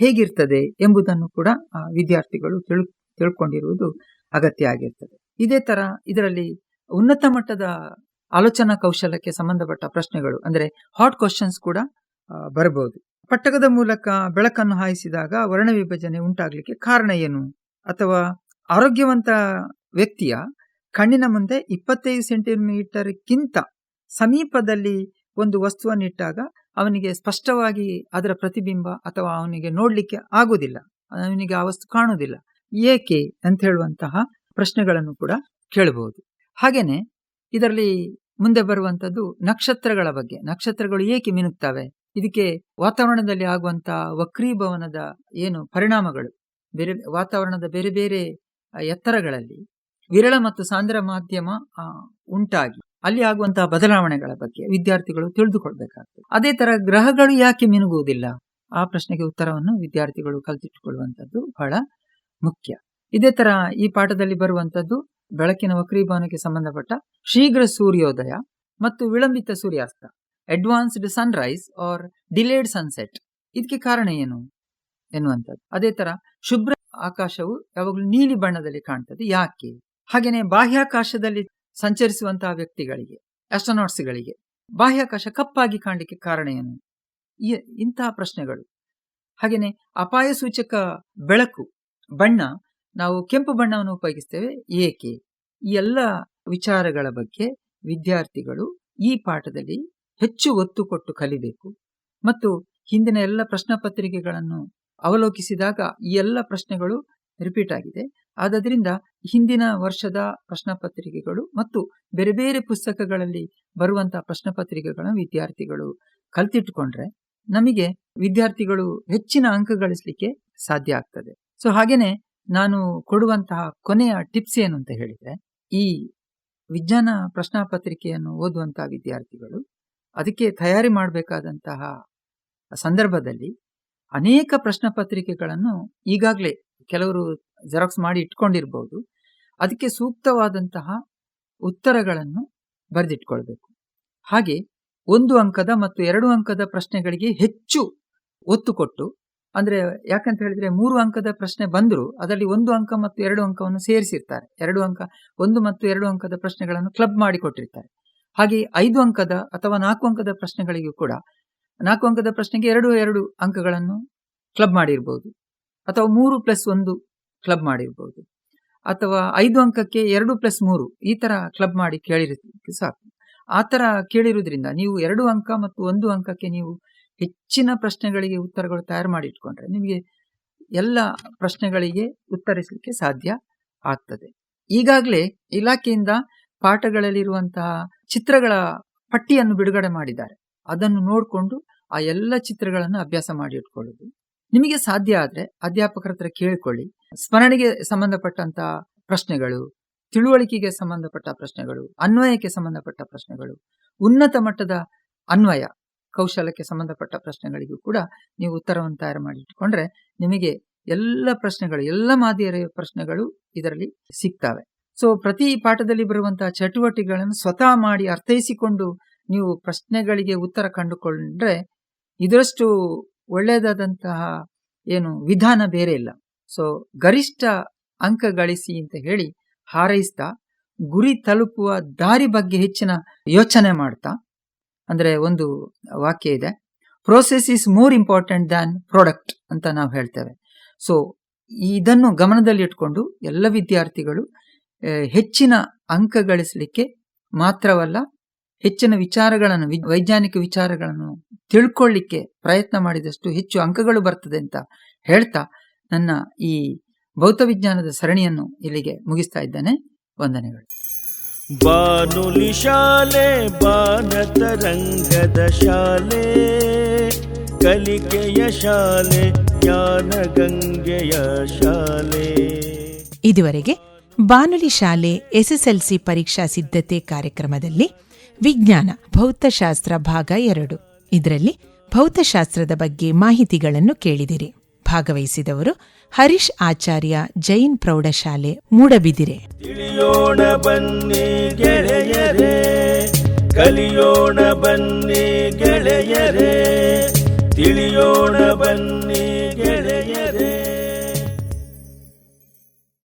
ಹೇಗಿರ್ತದೆ? ಎಂಬುದನ್ನು ಕೂಡ ವಿದ್ಯಾರ್ಥಿಗಳು ತಿಳ್, ತಿಳ್ಕೊಂಡಿರುವುದು ಅಗತ್ಯ ಆಗಿರ್ತದೆ. ಇದೇ ತರ ಇದರಲ್ಲಿ ಉನ್ನತ ಮಟ್ಟದ ಆಲೋಚನಾ ಕೌಶಲಕ್ಕೆ ಸಂಬಂಧಪಟ್ಟ ಪ್ರಶ್ನೆಗಳು, ಅಂದರೆ ಹಾಟ್ ಕ್ವಶನ್ಸ್ ಕೂಡ ಬರಬಹುದು. ಪಟ್ಟಕದ ಮೂಲಕ ಬೆಳಕನ್ನು ಹಾಯಿಸಿದಾಗ ವರ್ಣ ವಿಭಜನೆ ಉಂಟಾಗಲಿಕ್ಕೆ ಕಾರಣ ಏನು? ಅಥವಾ ಆರೋಗ್ಯವಂತ ವ್ಯಕ್ತಿಯ ಕಣ್ಣಿನ ಮುಂದೆ ಇಪ್ಪತ್ತೈದು ಸೆಂಟಿಮೀಟರ್ಗಿಂತ ಸಮೀಪದಲ್ಲಿ ಒಂದು ವಸ್ತುವನ್ನಿಟ್ಟಾಗ ಅವನಿಗೆ ಸ್ಪಷ್ಟವಾಗಿ ಅದರ ಪ್ರತಿಬಿಂಬ ಅಥವಾ ಅವನಿಗೆ ನೋಡ್ಲಿಕ್ಕೆ ಆಗುವುದಿಲ್ಲ. ಅವನಿಗೆ ಆ ವಸ್ತು ಕಾಣುವುದಿಲ್ಲ. ಏಕೆ ಅಂತ ಹೇಳುವಂತಹ ಪ್ರಶ್ನೆಗಳನ್ನು ಕೂಡ ಕೇಳಬಹುದು. ಹಾಗೇನೆ ಇದರಲ್ಲಿ ಮುಂದೆ ಬರುವಂತದ್ದು ನಕ್ಷತ್ರಗಳ ಬಗ್ಗೆ. ನಕ್ಷತ್ರಗಳು ಏಕೆ ಮಿನುಗ್ತವೆ? ಇದಕ್ಕೆ ವಾತಾವರಣದಲ್ಲಿ ಆಗುವಂತ ವಕ್ರೀಭವನದ ಏನು ಪರಿಣಾಮಗಳು? ಬೇರೆ ವಾತಾವರಣದ ಬೇರೆ ಬೇರೆ ಎತ್ತರಗಳಲ್ಲಿ ವಿರಳ ಮತ್ತು ಸಾಂದ್ರ ಮಾಧ್ಯಮ ಉಂಟಾಗಿ ಅಲ್ಲಿ ಆಗುವಂತಹ ಬದಲಾವಣೆಗಳ ಬಗ್ಗೆ ವಿದ್ಯಾರ್ಥಿಗಳು ತಿಳಿದುಕೊಳ್ಬೇಕಾಗ್ತದೆ. ಅದೇ ತರ ಗ್ರಹಗಳು ಯಾಕೆ ಮಿನುಗುವುದಿಲ್ಲ? ಆ ಪ್ರಶ್ನೆಗೆ ಉತ್ತರವನ್ನು ವಿದ್ಯಾರ್ಥಿಗಳು ಕಲ್ತಿಟ್ಟುಕೊಳ್ಳುವಂಥದ್ದು ಬಹಳ ಮುಖ್ಯ. ಇದೇ ತರ ಈ ಪಾಠದಲ್ಲಿ ಬರುವಂತದ್ದು ಬೆಳಕಿನ ವಕ್ರೀಭವನಕ್ಕೆ ಸಂಬಂಧಪಟ್ಟ ಶೀಘ್ರ ಸೂರ್ಯೋದಯ ಮತ್ತು ವಿಳಂಬಿತ ಸೂರ್ಯಾಸ್ತ advanced sunrise or delayed sunset ಇದಕ್ಕೆ ಕಾರಣ ಏನು ಎನ್ನುವಂಥದ್ದು. ಅದೇ ತರ ಶುಭ್ರ ಆಕಾಶವು ಯಾವಾಗಲೂ ನೀಲಿ ಬಣ್ಣದಲ್ಲಿ ಕಾಣ್ತದೆ. ಯಾಕೆ? ಹಾಗೆಯೇ ಬಾಹ್ಯಾಕಾಶದಲ್ಲಿ ಸಂಚರಿಸುವಂತಹ ವ್ಯಕ್ತಿಗಳಿಗೆ ಗಳಿಗೆ ಬಾಹ್ಯಾಕಾಶ ಕಪ್ಪಾಗಿ ಕಾಣಲಿಕ್ಕೆ ಕಾರಣ ಏನು? ಇಂತಹ ಪ್ರಶ್ನೆಗಳು. ಹಾಗೆಯೇ ಅಪಾಯ ಸೂಚಕ ಬೆಳಕು, ಬಣ್ಣ ನಾವು ಕೆಂಪು ಬಣ್ಣವನ್ನು ಉಪಯೋಗಿಸ್ತೇವೆ. ಏಕೆ? ಈ ಎಲ್ಲ ವಿಚಾರಗಳ ಬಗ್ಗೆ ವಿದ್ಯಾರ್ಥಿಗಳು ಈ ಪಾಠದಲ್ಲಿ ಹೆಚ್ಚು ಒತ್ತು ಕೊಟ್ಟು ಕಲಿಬೇಕು. ಮತ್ತು ಹಿಂದಿನ ಎಲ್ಲ ಪ್ರಶ್ನೆ ಪತ್ರಿಕೆಗಳನ್ನು ಅವಲೋಕಿಸಿದಾಗ ಈ ಎಲ್ಲ ಪ್ರಶ್ನೆಗಳು ರಿಪೀಟ್ ಆಗಿದೆ. ಆದ್ದರಿಂದ ಹಿಂದಿನ ವರ್ಷದ ಪ್ರಶ್ನೆ ಪತ್ರಿಕೆಗಳು ಮತ್ತು ಬೇರೆ ಬೇರೆ ಪುಸ್ತಕಗಳಲ್ಲಿ ಬರುವಂತಹ ಪ್ರಶ್ನೆ ಪತ್ರಿಕೆಗಳನ್ನು ವಿದ್ಯಾರ್ಥಿಗಳು ಕಲ್ತಿಟ್ಟುಕೊಂಡ್ರೆ ನಮಗೆ ವಿದ್ಯಾರ್ಥಿಗಳು ಹೆಚ್ಚಿನ ಅಂಕ ಗಳಿಸಲಿಕ್ಕೆ ಸಾಧ್ಯ ಆಗ್ತದೆ. ಸೊ, ಹಾಗೇನೆ ನಾನು ಕೊಡುವಂತಹ ಕೊನೆಯ ಟಿಪ್ಸ್ ಏನು ಅಂತ ಹೇಳಿದರೆ, ಈ ವಿಜ್ಞಾನ ಪ್ರಶ್ನಾಪತ್ರಿಕೆಯನ್ನು ಓದುವಂತಹ ವಿದ್ಯಾರ್ಥಿಗಳು, ಅದಕ್ಕೆ ತಯಾರಿ ಮಾಡಬೇಕಾದಂತಹ ಸಂದರ್ಭದಲ್ಲಿ ಅನೇಕ ಪ್ರಶ್ನಪತ್ರಿಕೆಗಳನ್ನು ಈಗಾಗಲೇ ಕೆಲವರು ಜೆರಾಕ್ಸ್ ಮಾಡಿ ಇಟ್ಕೊಂಡಿರ್ಬೋದು, ಅದಕ್ಕೆ ಸೂಕ್ತವಾದಂತಹ ಉತ್ತರಗಳನ್ನು ಬರೆದಿಟ್ಕೊಳ್ಬೇಕು. ಹಾಗೆ ಒಂದು ಅಂಕದ ಮತ್ತು ಎರಡು ಅಂಕದ ಪ್ರಶ್ನೆಗಳಿಗೆ ಹೆಚ್ಚು ಒತ್ತು ಕೊಟ್ಟು ಅಂದ್ರೆ ಯಾಕಂತ ಹೇಳಿದ್ರೆ ಮೂರು ಅಂಕದ ಪ್ರಶ್ನೆ ಬಂದರೂ, ಅದರಲ್ಲಿ ಒಂದು ಅಂಕ ಮತ್ತು ಎರಡು ಅಂಕವನ್ನು ಸೇರಿಸಿರ್ತಾರೆ. ಎರಡು ಅಂಕ, ಒಂದು ಮತ್ತು ಎರಡು ಅಂಕದ ಪ್ರಶ್ನೆಗಳನ್ನು ಕ್ಲಬ್ ಮಾಡಿ ಕೊಟ್ಟಿರ್ತಾರೆ. ಹಾಗೆ ಐದು ಅಂಕದ ಅಥವಾ ನಾಲ್ಕು ಅಂಕದ ಪ್ರಶ್ನೆಗಳಿಗೂ ಕೂಡ ನಾಲ್ಕು ಅಂಕದ ಪ್ರಶ್ನೆಗೆ ಎರಡು ಎರಡು ಅಂಕಗಳನ್ನು ಕ್ಲಬ್ ಮಾಡಿರ್ಬೋದು. ಅಥವಾ ಮೂರು ಪ್ಲಸ್ ಒಂದು ಕ್ಲಬ್ ಮಾಡಿರ್ಬೋದು. ಅಥವಾ ಐದು ಅಂಕಕ್ಕೆ ಎರಡು ಪ್ಲಸ್ ಮೂರು, ಈ ತರ ಕ್ಲಬ್ ಮಾಡಿ ಕೇಳಿರೋದಕ್ಕೆ ಸಾಕು. ಆ ತರ ಕೇಳಿರುವುದರಿಂದ ನೀವು ಎರಡು ಅಂಕ ಮತ್ತು ಒಂದು ಅಂಕಕ್ಕೆ ನೀವು ಹೆಚ್ಚಿನ ಪ್ರಶ್ನೆಗಳಿಗೆ ಉತ್ತರಗಳು ತಯಾರು ಮಾಡಿ ಇಟ್ಕೊಂಡ್ರೆ ನಿಮಗೆ ಎಲ್ಲ ಪ್ರಶ್ನೆಗಳಿಗೆ ಉತ್ತರಿಸಲಿಕ್ಕೆ ಸಾಧ್ಯ ಆಗ್ತದೆ. ಈಗಾಗಲೇ ಇಲಾಖೆಯಿಂದ ಪಾಠಗಳಲ್ಲಿರುವಂತಹ ಚಿತ್ರಗಳ ಪಟ್ಟಿಯನ್ನು ಬಿಡುಗಡೆ ಮಾಡಿದ್ದಾರೆ. ಅದನ್ನು ನೋಡಿಕೊಂಡು ಆ ಎಲ್ಲ ಚಿತ್ರಗಳನ್ನು ಅಭ್ಯಾಸ ಮಾಡಿ ಇಟ್ಕೊಳ್ಳೋದು ನಿಮಗೆ ಸಾಧ್ಯ ಆದರೆ ಅಧ್ಯಾಪಕರ ಹತ್ರ ಕೇಳಿಕೊಳ್ಳಿ. ಸ್ಮರಣೆಗೆ ಸಂಬಂಧಪಟ್ಟಂತಹ ಪ್ರಶ್ನೆಗಳು, ತಿಳುವಳಿಕೆಗೆ ಸಂಬಂಧಪಟ್ಟ ಪ್ರಶ್ನೆಗಳು, ಅನ್ವಯಕ್ಕೆ ಸಂಬಂಧಪಟ್ಟ ಪ್ರಶ್ನೆಗಳು, ಉನ್ನತ ಮಟ್ಟದ ಅನ್ವಯ ಕೌಶಲ್ಯಕ್ಕೆ ಸಂಬಂಧಪಟ್ಟ ಪ್ರಶ್ನೆಗಳಿಗೂ ಕೂಡ ನೀವು ಉತ್ತರವನ್ನು ತಯಾರು ಮಾಡಿ ಇಟ್ಕೊಂಡ್ರೆ ನಿಮಗೆ ಎಲ್ಲ ಪ್ರಶ್ನೆಗಳು, ಎಲ್ಲ ಮಾದರಿಯ ಪ್ರಶ್ನೆಗಳು ಇದರಲ್ಲಿ ಸಿಗ್ತವೆ. ಸೊ ಪ್ರತಿ ಪಾಠದಲ್ಲಿ ಬರುವಂತಹ ಚಟುವಟಿಕೆಗಳನ್ನು ಸ್ವತಃ ಮಾಡಿ ಅರ್ಥೈಸಿಕೊಂಡು ನೀವು ಪ್ರಶ್ನೆಗಳಿಗೆ ಉತ್ತರ ಕಂಡುಕೊಂಡ್ರೆ ಇದರಷ್ಟು ಒಳ್ಳೆಯದಾದಂತಹ ಏನು ವಿಧಾನ ಬೇರೆ ಇಲ್ಲ. ಸೊ ಗರಿಷ್ಠ ಅಂಕ ಗಳಿಸಿ ಅಂತ ಹೇಳಿ ಹಾರೈಸ್ತಾ, ಗುರಿ ತಲುಪುವ ದಾರಿ ಬಗ್ಗೆ ಹೆಚ್ಚಿನ ಯೋಚನೆ ಮಾಡ್ತಾ ಅಂದ್ರೆ ಒಂದು ವಾಕ್ಯ ಇದೆ. Process is more important than product ಅಂತ ನಾವು ಹೇಳ್ತೇವೆ. ಸೊ ಇದನ್ನು ಗಮನದಲ್ಲಿ ಇಟ್ಕೊಂಡು ಎಲ್ಲ ವಿದ್ಯಾರ್ಥಿಗಳು ಹೆಚ್ಚಿನ ಅಂಕ ಗಳಿಸಲಿಕ್ಕೆ ಮಾತ್ರವಲ್ಲ, ಹೆಚ್ಚಿನ ವಿಚಾರಗಳನ್ನು ವೈಜ್ಞಾನಿಕ ವಿಚಾರಗಳನ್ನು ತಿಳ್ಕೊಳ್ಳಿಕ್ಕೆ ಪ್ರಯತ್ನ ಮಾಡಿದಷ್ಟು ಹೆಚ್ಚು ಅಂಕಗಳು ಬರ್ತದೆ ಅಂತ ಹೇಳ್ತಾ ನನ್ನ ಈ ಭೌತವಿಜ್ಞಾನದ ಸರಣಿಯನ್ನು ಇಲ್ಲಿಗೆ ಮುಗಿಸ್ತಾ ಇದ್ದೇನೆ. ವಂದನೆಗಳು. ಬಾನುಲಿ ಶಾಲೆ ಬಾನತರಂಗದ ಶಾಲೆ, ಕಲಿಕೆಯ ಶಾಲೆ ಜ್ಞಾನ ಗಂಗೆಯ ಶಾಲೆ. ಇದುವರೆಗೆ ಬಾನುಲಿ ಶಾಲೆ ಎಸ್ಎಸ್ಎಲ್ಸಿ ಪರೀಕ್ಷಾ ಸಿದ್ಧತೆ ಕಾರ್ಯಕ್ರಮದಲ್ಲಿ ವಿಜ್ಞಾನ, ಭೌತಶಾಸ್ತ್ರ ಭಾಗ ಎರಡು. ಇದರಲ್ಲಿ ಭೌತಶಾಸ್ತ್ರದ ಬಗ್ಗೆ ಮಾಹಿತಿಗಳನ್ನು ಕೇಳಿದಿರಿ. ಭಾಗವಹಿಸಿದವರು ಹರೀಶ್ ಆಚಾರ್ಯ ಜೈನ್ ಪ್ರೌಢಶಾಲೆ ಮೂಡಬಿದಿರೆ. ತಿಳಿಯೋಣ ಬನ್ನಿ ಗೆಳೆಯರೇ ಕಲಿಯೋಣ ಬನ್ನಿ ಗೆಳೆಯರೇ ತಿಳಿಯೋಣ ಬನ್ನಿ